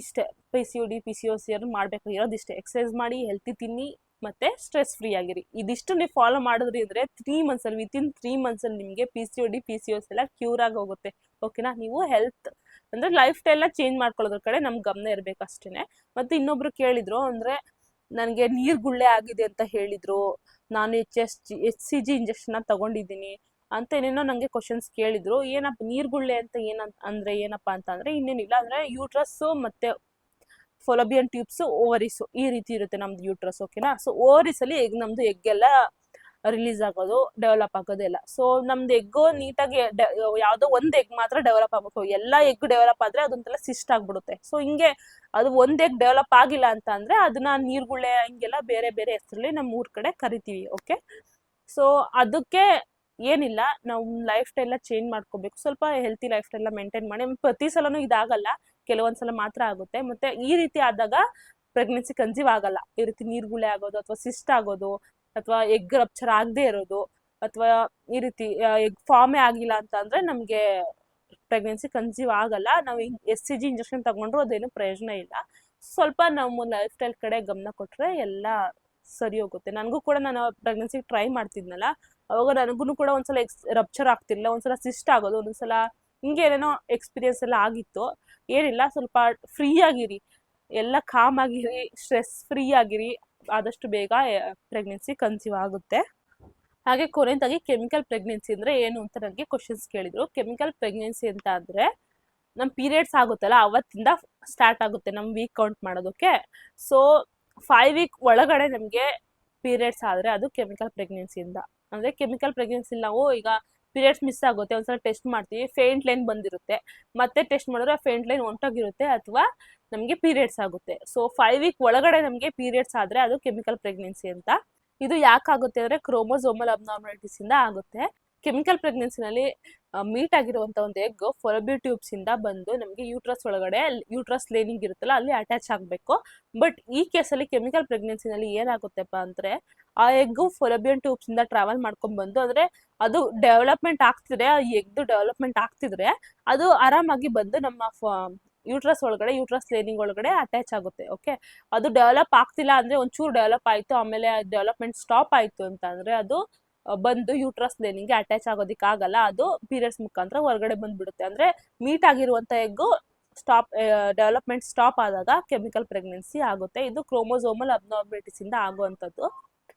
ಇಷ್ಟೇ. P C U D P C O C ಅನ್ನು ಮಾಡಬೇಕು. ಇಷ್ಟೇ ಎಕ್ಸಸೈಸ್ ಮಾಡಿ ಹೆಲ್ತಿ ತಿನ್ನಿ, ಮತ್ತು ಸ್ಟ್ರೆಸ್ ಫ್ರೀ ಆಗಿರಿ. ಇದಿಷ್ಟು ನೀವು ಫಾಲೋ ಮಾಡಿದ್ರಿ ಅಂದರೆ ತ್ರೀ ಮಂತ್ಸಲ್ಲಿ ವಿತಿನ್ ತ್ರೀ ಮಂತ್ಸಲ್ಲಿ ನಿಮಗೆ P C O D P C ಎಲ್ಲ ಕ್ಯೂರ್ ಆಗಿ ಹೋಗುತ್ತೆ. ಓಕೆನಾ ನೀವು ಹೆಲ್ತ್ ಅಂದರೆ ಲೈಫ್ ಸ್ಟೈಲ್ನ ಚೇಂಜ್ ಮಾಡ್ಕೊಳ್ಳೋದ್ರ ಕಡೆ ನಮ್ಗೆ ಗಮನ ಇರಬೇಕು ಅಷ್ಟೇ ಮತ್ತು ಇನ್ನೊಬ್ರು ಕೇಳಿದ್ರು ಅಂದರೆ ನನಗೆ ನೀರು ಗುಳ್ಳೆ ಆಗಿದೆ ಅಂತ ಹೇಳಿದರು. ನಾನು H S G H C G ಇಂಜೆಕ್ಷನ್ನ ತೊಗೊಂಡಿದ್ದೀನಿ. ಅಂತ ಏನೇನೋ ನನಗೆ ಕ್ವಶನ್ಸ್ ಕೇಳಿದ್ರು. ಏನಪ್ಪ ನೀರ್ಗುಳ್ಳೆ ಅಂತ ಏನಂತ ಅಂದರೆ ಏನಪ್ಪ ಅಂತ ಅಂದರೆ ಇನ್ನೇನಿಲ್ಲ. ಅಂದರೆ ಯೂಟ್ರಸ್ಸು ಮತ್ತು ಫೊಲೋಬಿಯನ್ ಟ್ಯೂಬ್ಸು ಓವರಿಸು ಈ ರೀತಿ ಇರುತ್ತೆ ನಮ್ದು ಯೂಟ್ರಸ್ ಓಕೆನಾ ಸೊ ಓವರಿಸಲ್ಲಿ ಎಗ್ ನಮ್ಮದು ಎಗ್ಗೆಲ್ಲ ರಿಲೀಸ್ ಆಗೋದು ಡೆವಲಪ್ ಆಗೋದೆಲ್ಲ ಸೊ ನಮ್ದು ಎಗ್ಗು ನೀಟಾಗಿ ಯಾವುದೋ ಒಂದು ಎಗ್ ಮಾತ್ರ ಡೆವಲಪ್ ಆಗಬೇಕು. ಎಲ್ಲ ಎಗ್ ಡೆವಲಪ್ ಆದರೆ ಅದೊಂಥರ ಸಿಸ್ಟ್ ಆಗಿಬಿಡುತ್ತೆ. ಸೊ ಹಿಂಗೆ ಅದು ಒಂದು ಎಗ್ ಡೆವಲಪ್ ಆಗಿಲ್ಲ ಅಂತ ಅಂದರೆ ಅದನ್ನ ನೀರ್ಗುಳ್ಳೆ ಹಿಂಗೆಲ್ಲ ಬೇರೆ ಬೇರೆ ಹೆಸರಲ್ಲಿ ನಮ್ಮ ಊರ ಕಡೆ ಕರಿತೀವಿ ಓಕೆ ಸೊ ಅದಕ್ಕೆ ಏನಿಲ್ಲ, ನಾವು ಲೈಫ್ ಸ್ಟೈಲ್ನ ಚೇಂಜ್ ಮಾಡ್ಕೋಬೇಕು. ಸ್ವಲ್ಪ ಹೆಲ್ತಿ ಲೈಫ್ ಸ್ಟೈಲ್ನ ಮೇಂಟೈನ್ ಮಾಡಿ ಪ್ರತಿ ಸಲನೂ ಇದಾಗಲ್ಲ ಕೆಲವೊಂದು ಸಲ ಮಾತ್ರ ಆಗುತ್ತೆ. ಮತ್ತೆ ಈ ರೀತಿ ಆದಾಗ ಪ್ರೆಗ್ನೆನ್ಸಿ ಕನ್ಸೀವ್ ಆಗಲ್ಲ. ಈ ರೀತಿ ನೀರ್ಗುಳೆ ಆಗೋದು, ಅಥವಾ ಸಿಸ್ಟ್ ಆಗೋದು, ಅಥವಾ ಎಗ್ ರಪ್ಚರ್ ಆಗದೆ ಇರೋದು, ಅಥವಾ ಈ ರೀತಿ ಎಗ್ ಫಾರ್ಮೇ ಆಗಿಲ್ಲ ಅಂತ ಅಂದ್ರೆ ನಮಗೆ ಪ್ರೆಗ್ನೆನ್ಸಿ ಕನ್ಸೀವ್ ಆಗಲ್ಲ. ನಾವು ಎಸ್ ಸಿ ಜಿ ಇಂಜೆಕ್ಷನ್ ತಗೊಂಡ್ರು ಅದೇನು ಪ್ರಯೋಜನ ಇಲ್ಲ. ಸ್ವಲ್ಪ ನಮ್ಮ ಲೈಫ್ ಸ್ಟೈಲ್ ಕಡೆ ಗಮನ ಕೊಟ್ರೆ ಎಲ್ಲ ಸರಿ ಹೋಗುತ್ತೆ. ನನಗೂ ಕೂಡ ನಾನು ಪ್ರೆಗ್ನೆನ್ಸಿಗೆ ಟ್ರೈ ಮಾಡ್ತಿದ್ನಲ್ಲ ಅವಾಗ ನನಗೂ ಕೂಡ ಒಂದ್ಸಲ ಎಕ್ಸ್ ರಪ್ಚರ್ ಆಗ್ತಿರ್ಲಿಲ್ಲ. ಒಂದ್ಸಲ ಸಿಸ್ಟ್ ಆಗೋದು ಒಂದೊಂದ್ಸಲ ಹಿಂಗೆ ಏನೇನೋ ಎಕ್ಸ್ಪೀರಿಯನ್ಸ್ ಎಲ್ಲ ಆಗಿತ್ತು. ಏನಿಲ್ಲ, ಸ್ವಲ್ಪ ಫ್ರೀ ಆಗಿರಿ. ಎಲ್ಲ ಕಾಮ್ ಆಗಿರಿ ಸ್ಟ್ರೆಸ್ ಫ್ರೀ ಆಗಿರಿ. ಆದಷ್ಟು ಬೇಗ ಪ್ರೆಗ್ನೆನ್ಸಿ ಕನ್ಸೀವ್ ಆಗುತ್ತೆ. ಹಾಗೆ ಕೊನೆಯದಾಗಿ ಕೆಮಿಕಲ್ ಪ್ರೆಗ್ನೆನ್ಸಿ ಅಂದ್ರೆ ಏನು ಅಂತ ನನಗೆ ಕ್ವಶನ್ಸ್ ಕೇಳಿದರು. ಕೆಮಿಕಲ್ ಪ್ರೆಗ್ನೆನ್ಸಿ ಅಂತ ಅಂದ್ರೆ ನಮ್ಮ ಪೀರಿಯಡ್ಸ್ ಆಗುತ್ತಲ್ಲ, ಅವತ್ತಿಂದ ಸ್ಟಾರ್ಟ್ ಆಗುತ್ತೆ ನಮ್ಮ ವೀಕ್ ಕೌಂಟ್ ಮಾಡೋದಕ್ಕೆ. ಸೊ ಫೈವ್ ವೀಕ್ ಒಳಗಡೆ ನಮಗೆ ಪೀರಿಯಡ್ಸ್ ಆದರೆ ಅದು ಕೆಮಿಕಲ್ ಪ್ರೆಗ್ನೆನ್ಸಿಯಿಂದ ಅಂದರೆ ಕೆಮಿಕಲ್ ಪ್ರೆಗ್ನೆನ್ಸಿ ನಾವು ಈಗ ಪೀರಿಯಡ್ಸ್ ಮಿಸ್ ಆಗುತ್ತೆ, ಒಂದ್ಸಲ ಟೆಸ್ಟ್ ಮಾಡ್ತೀವಿ ಫೇಂಟ್ ಲೈನ್ ಬಂದಿರುತ್ತೆ. ಮತ್ತೆ ಟೆಸ್ಟ್ ಮಾಡಿದ್ರೆ ಆ ಫೇಂಟ್ ಲೈನ್ ಒಂಟಾಗಿರುತ್ತೆ ಅಥವಾ ನಮಗೆ ಪೀರಿಯಡ್ಸ್ ಆಗುತ್ತೆ. ಸೊ ಫೈವ್ ವೀಕ್ ಒಳಗಡೆ ನಮಗೆ ಪೀರಿಯಡ್ಸ್ ಆದರೆ ಅದು ಕೆಮಿಕಲ್ ಪ್ರೆಗ್ನೆನ್ಸಿ ಅಂತ. ಇದು ಯಾಕಾಗುತ್ತೆ ಅಂದರೆ ಕ್ರೋಮೋಸೋಮಲ್ ಅಬ್ನಾರ್ಮಾಲಿಟೀಸಿಂದ ಆಗುತ್ತೆ. ಕೆಮಿಕಲ್ ಪ್ರೆಗ್ನೆನ್ಸಿನಲ್ಲಿ ಮೀಟ್ ಆಗಿರುವಂತ ಒಂದು ಎಗ್ ಫೊರಬಿ ಟ್ಯೂಬ್ಸ್ ಇಂದ ಬಂದು ನಮಗೆ ಯೂಟ್ರಸ್ ಒಳಗಡೆ ಯೂಟ್ರಸ್ ಲೈನಿಂಗ್ ಇರುತ್ತಲ್ಲ, ಅಲ್ಲಿ ಅಟ್ಯಾಚ್ ಆಗಬೇಕು. ಬಟ್ ಈ ಕೇಸಲ್ಲಿ ಕೆಮಿಕಲ್ ಪ್ರೆಗ್ನೆನ್ಸಿನಲ್ಲಿ ಏನಾಗುತ್ತೆಪ್ಪ ಅಂದ್ರೆ, ಆ ಎಗ್ಗು ಫೊರಬಿಯನ್ ಟ್ಯೂಬ್ಸ್ ಇಂದ ಟ್ರಾವೆಲ್ ಮಾಡ್ಕೊಂಡ್ ಬಂದು, ಅಂದ್ರೆ ಅದು ಡೆವಲಪ್ಮೆಂಟ್ ಆಗ್ತಿದ್ರೆ, ಆ ಎಗ್ದು ಡೆವಲಪ್ಮೆಂಟ್ ಆಗ್ತಿದ್ರೆ, ಅದು ಆರಾಮಾಗಿ ಬಂದು ನಮ್ಮ ಯೂಟ್ರಸ್ ಒಳಗಡೆ ಯೂಟ್ರಸ್ ಲೈನಿಂಗ್ ಒಳಗಡೆ ಅಟ್ಯಾಚ್ ಆಗುತ್ತೆ ಓಕೆ ಅದು ಡೆವಲಪ್ ಆಗ್ತಿಲ್ಲ ಅಂದ್ರೆ ಒಂಚೂರು ಡೆವಲಪ್ ಆಯ್ತು, ಆಮೇಲೆ ಡೆವಲಪ್ಮೆಂಟ್ ಸ್ಟಾಪ್ ಆಯ್ತು ಅಂತ ಅದು ಬಂದು ಯೂಟ್ರಸ್ ಲೈನಿಂಗ್ಗೆ ಅಟ್ಯಾಚ್ ಆಗೋದಿಕ್ ಆಗಲ್ಲ ಅದು ಪೀರಿಯಡ್ಸ್ ಮುಖಾಂತರ ಹೊರಗಡೆ ಬಂದ್ಬಿಡುತ್ತೆ. ಅಂದ್ರೆ ಮೀಟ್ ಆಗಿರುವಂತ ಎಗ್ಗು ಸ್ಟಾಪ್ ಡೆವಲಪ್ಮೆಂಟ್ ಸ್ಟಾಪ್ ಆದಾಗ ಕೆಮಿಕಲ್ ಪ್ರೆಗ್ನೆನ್ಸಿ ಆಗುತ್ತೆ. ಇದು ಕ್ರೋಮೋಸೋಮಲ್ ಅಬ್ನಾರ್ಮಿಟಿಸ್ ಇಂದ ಆಗುವಂತದ್ದು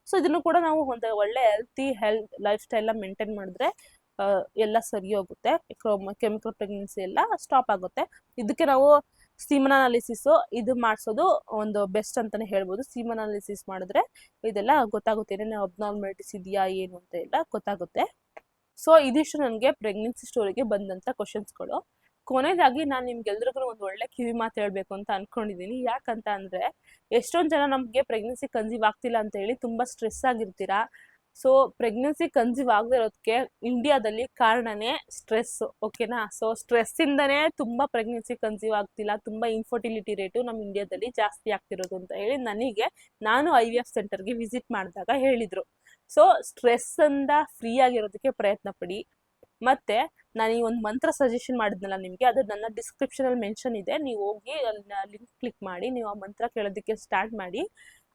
ಸೊ ಇದನ್ನು ಕೂಡ ನಾವು ಒಂದು ಒಳ್ಳೆ healthy health life style maintain ಮಾಡಿದ್ರೆ ಎಲ್ಲ ಸರಿ ಹೋಗುತ್ತೆ. ಕ್ರೋಮ ಕೆಮಿಕಲ್ ಪ್ರೆಗ್ನೆನ್ಸಿ ಎಲ್ಲ ಸ್ಟಾಪ್ ಆಗುತ್ತೆ. ಇದಕ್ಕೆ ನಾವು ಸೀಮನ್ ಅನಾಲಿಸಿಸ್ ಇದು ಮಾಡಿಸೋದು ಒಂದು ಬೆಸ್ಟ್ ಅಂತಾನೆ ಹೇಳ್ಬೋದು. ಸೀಮನ್ ಅನಾಲಿಸಿಸ್ ಮಾಡಿದ್ರೆ ಇದೆಲ್ಲ ಗೊತ್ತಾಗುತ್ತೆ. ಏನೇನು ಅಬ್ನಾರ್ಮಲಿಟೀಸ್ ಇದೆಯಾ, ಏನು ಅಂತ ಎಲ್ಲ ಗೊತ್ತಾಗುತ್ತೆ. ಸೊ ಇದಿಷ್ಟು ನನಗೆ ಪ್ರೆಗ್ನೆನ್ಸಿ ಸ್ಟೋರಿಗೆ ಬಂದಂಥ ಕ್ವಶನ್ಸ್ಗಳು ಕೊನೆಯದಾಗಿ ನಾನು ನಿಮ್ಗೆಲ್ರಿಗೂ ಒಂದು ಒಳ್ಳೆ ಕಿವಿ ಮಾತು ಹೇಳ್ಬೇಕು ಅಂತ ಅನ್ಕೊಂಡಿದ್ದೀನಿ ಯಾಕಂತ ಅಂದ್ರೆ ಎಷ್ಟೊಂದು ಜನ ನಮಗೆ ಪ್ರೆಗ್ನೆನ್ಸಿ ಕನ್ಸೀವ್ ಆಗ್ತಿಲ್ಲ ಅಂತ ಹೇಳಿ ತುಂಬಾ ಸ್ಟ್ರೆಸ್ ಆಗಿರ್ತೀರಾ? ಸೊ ಪ್ರೆಗ್ನೆನ್ಸಿ ಕನ್ಸೀವ್ ಆಗದೆ ಇರೋದಕ್ಕೆ ಇಂಡಿಯಾದಲ್ಲಿ ಕಾರಣನೇ ಸ್ಟ್ರೆಸ್ ಓಕೆನಾ ಸೊ ಸ್ಟ್ರೆಸ್ ಇಂದನೇ ತುಂಬಾ ಪ್ರೆಗ್ನೆನ್ಸಿ ಕನ್ಸೀವ್ ಆಗ್ತಿಲ್ಲ. ತುಂಬಾ ಇನ್ಫರ್ಟಿಲಿಟಿ ರೇಟು ನಮ್ಮ ಇಂಡಿಯಾದಲ್ಲಿ ಜಾಸ್ತಿ ಆಗ್ತಿರೋದು ಅಂತ ಹೇಳಿ ನನಗೆ ನಾನು ಐ ವಿ ಎಫ್ ಸೆಂಟರ್ಗೆ ವಿಸಿಟ್ ಮಾಡಿದಾಗ ಹೇಳಿದ್ರು. ಸೊ ಸ್ಟ್ರೆಸ್ ಇಂದ ಫ್ರೀ ಆಗಿರೋದಕ್ಕೆ ಪ್ರಯತ್ನ ಪಡಿ. ಮತ್ತೆ ನಾನು ಈ ಒಂದು ಮಂತ್ರ ಸಜೆಷನ್ ಮಾಡಿದ್ನಲ್ಲ ನಿಮಗೆ, ಅದು ನನ್ನ ಡಿಸ್ಕ್ರಿಪ್ಷನ್ ಅಲ್ಲಿ ಮೆನ್ಷನ್ ಇದೆ. ನೀವು ಹೋಗಿ ಅಲ್ಲಿ ಲಿಂಕ್ ಕ್ಲಿಕ್ ಮಾಡಿ, ನೀವು ಆ ಮಂತ್ರ ಕೇಳೋದಕ್ಕೆ ಸ್ಟಾರ್ಟ್ ಮಾಡಿ.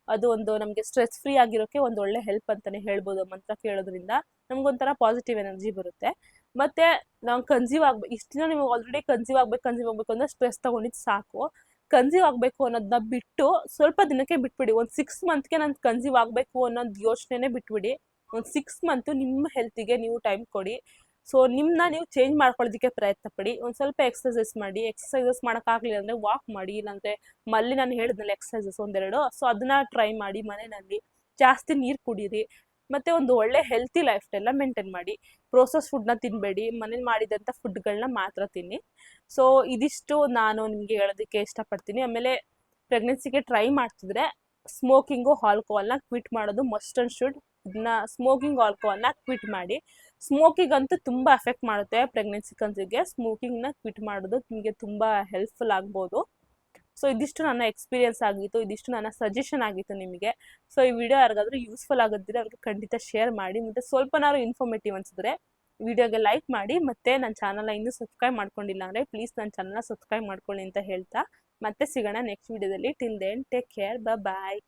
ಅದು ಒಂದು ನಮಗೆ ಸ್ಟ್ರೆಸ್ ಫ್ರೀ ಆಗಿರೋಕೆ ಒಂದು ಒಳ್ಳೆ ಹೆಲ್ಪ್ ಅಂತಾನೆ ಹೇಳ್ಬೋದು ಮಂತ್ರ ಕೇಳೋದ್ರಿಂದ. ನಮ್ಗೊಂಥರ ಪಾಸಿಟಿವ್ ಎನರ್ಜಿ ಬರುತ್ತೆ. ಮತ್ತೆ ನಾವು ಕನ್ಸೀವ್ ಆಗ್ಬೇಕು ಇಷ್ಟು ದಿನ ನೀವು ಆಲ್ರೆಡಿ ಕನ್ಸೀವ್ ಆಗ್ಬೇಕು ಕನ್ಸೀವ್ ಆಗ್ಬೇಕು ಅಂದ್ರೆ ಸ್ಟ್ರೆಸ್ ತಗೊಂಡಿದ್ದು ಸಾಕು. ಕನ್ಸೀವ್ ಆಗಬೇಕು ಅನ್ನೋದನ್ನ ಬಿಟ್ಟು ಸ್ವಲ್ಪ ದಿನಕ್ಕೆ ಬಿಟ್ಬಿಡಿ. ಒಂದು ಸಿಕ್ಸ್ ಮಂತ್ಗೆ ನಾನು ಕನ್ಸೀವ್ ಆಗಬೇಕು ಅನ್ನೋದು ಯೋಚನೆನೇ ಬಿಟ್ಬಿಡಿ. ಒಂದು ಸಿಕ್ಸ್ ಮಂತು ನಿಮ್ಮ ಹೆಲ್ತಿಗೆ ನೀವು ಟೈಮ್ ಕೊಡಿ. ಸೊ ನಿಮ್ಮನ್ನ ನೀವು ಚೇಂಜ್ ಮಾಡ್ಕೊಳ್ಳೋದಕ್ಕೆ ಪ್ರಯತ್ನ ಪಡಿ ಒಂದು ಸ್ವಲ್ಪ ಎಕ್ಸಸೈಸಸ್ ಮಾಡಿ. ಎಕ್ಸಸೈಸಸ್ ಮಾಡೋಕ್ಕಾಗಲಿಲ್ಲ ಅಂದರೆ ವಾಕ್ ಮಾಡಿ, ಇಲ್ಲಾಂದರೆ ಮಲ್ಲಿ ನಾನು ಹೇಳಿದ್ನಲ್ಲ ಎಕ್ಸಸೈಸಸ್ ಒಂದೆರಡು. ಸೊ ಅದನ್ನ ಟ್ರೈ ಮಾಡಿ ಮನೆಯಲ್ಲಿ. ಜಾಸ್ತಿ ನೀರು ಕುಡೀರಿ. ಮತ್ತೆ ಒಂದು ಒಳ್ಳೆ ಹೆಲ್ತಿ ಲೈಫ್ ಸ್ಟೈಲ್ನ ಮೇಂಟೈನ್ ಮಾಡಿ. ಪ್ರೋಸೆಸ್ ಫುಡ್ನ ತಿನ್ನಬೇಡಿ ಮನೇಲಿ ಮಾಡಿದಂಥ ಫುಡ್ಗಳನ್ನ ಮಾತ್ರ ತಿನ್ನಿ. ಸೊ ಇದಿಷ್ಟು ನಾನು ನಿಮಗೆ ಹೇಳೋದಕ್ಕೆ ಇಷ್ಟಪಡ್ತೀನಿ. ಆಮೇಲೆ ಪ್ರೆಗ್ನೆನ್ಸಿಗೆ ಟ್ರೈ ಮಾಡ್ತಿದ್ರೆ ಸ್ಮೋಕಿಂಗು ಆಲ್ಕೋಹಾಲ್ನ ಕ್ವಿಟ್ ಮಾಡೋದು ಮಸ್ಟ್ ಅಂಡ್ ಶುಡ್ ಇದನ್ನ ಸ್ಮೋಕಿಂಗ್ ಆಲ್ಕೋಹಾಲ್ನ ಕ್ವಿಟ್ ಮಾಡಿ. ಸ್ಮೋಕಿಂಗ್ ಅಂತೂ ತುಂಬ ಎಫೆಕ್ಟ್ ಮಾಡುತ್ತೆ ಪ್ರೆಗ್ನೆನ್ಸಿ ಕನ್ಸಿಗೆ. ಸ್ಮೋಕಿಂಗ್ನ ಕ್ವಿಟ್ ಮಾಡೋದು ನಿಮಗೆ ತುಂಬ ಹೆಲ್ಪ್ಫುಲ್ ಆಗ್ಬೋದು. ಸೊ ಇದಿಷ್ಟು ನನ್ನ ಎಕ್ಸ್ಪೀರಿಯನ್ಸ್ ಆಗಿತ್ತು. ಇದಿಷ್ಟು ನನ್ನ ಸಜೆಷನ್ ಆಗಿತ್ತು ನಿಮಗೆ. ಸೊ ಈ ವಿಡಿಯೋ ಯಾರಿಗಾದ್ರೂ ಯೂಸ್ಫುಲ್ ಆಗೋದಿದ್ರೆ ಅವ್ರಿಗೆ ಖಂಡಿತ ಶೇರ್ ಮಾಡಿ. ಮತ್ತು ಸ್ವಲ್ಪನಾದ್ರು ಇನ್ಫಾರ್ಮೇಟಿವ್ ಅನಿಸಿದ್ರೆ ವಿಡಿಯೋಗೆ ಲೈಕ್ ಮಾಡಿ. ಮತ್ತೆ ನನ್ನ ಚಾನಲ್ನ ಇನ್ನೂ ಸಬ್ಸ್ಕ್ರೈಬ್ ಮಾಡ್ಕೊಂಡಿಲ್ಲ ಅಂದರೆ ಪ್ಲೀಸ್ ನನ್ನ ಚಾನಲ್ನ ಸಬ್ಸ್ಕ್ರೈಬ್ ಮಾಡ್ಕೊಳ್ಳಿ ಅಂತ ಹೇಳ್ತಾ. ಮತ್ತೆ ಸಿಗೋಣ ನೆಕ್ಸ್ಟ್ ವಿಡಿಯೋದಲ್ಲಿ till then take care bye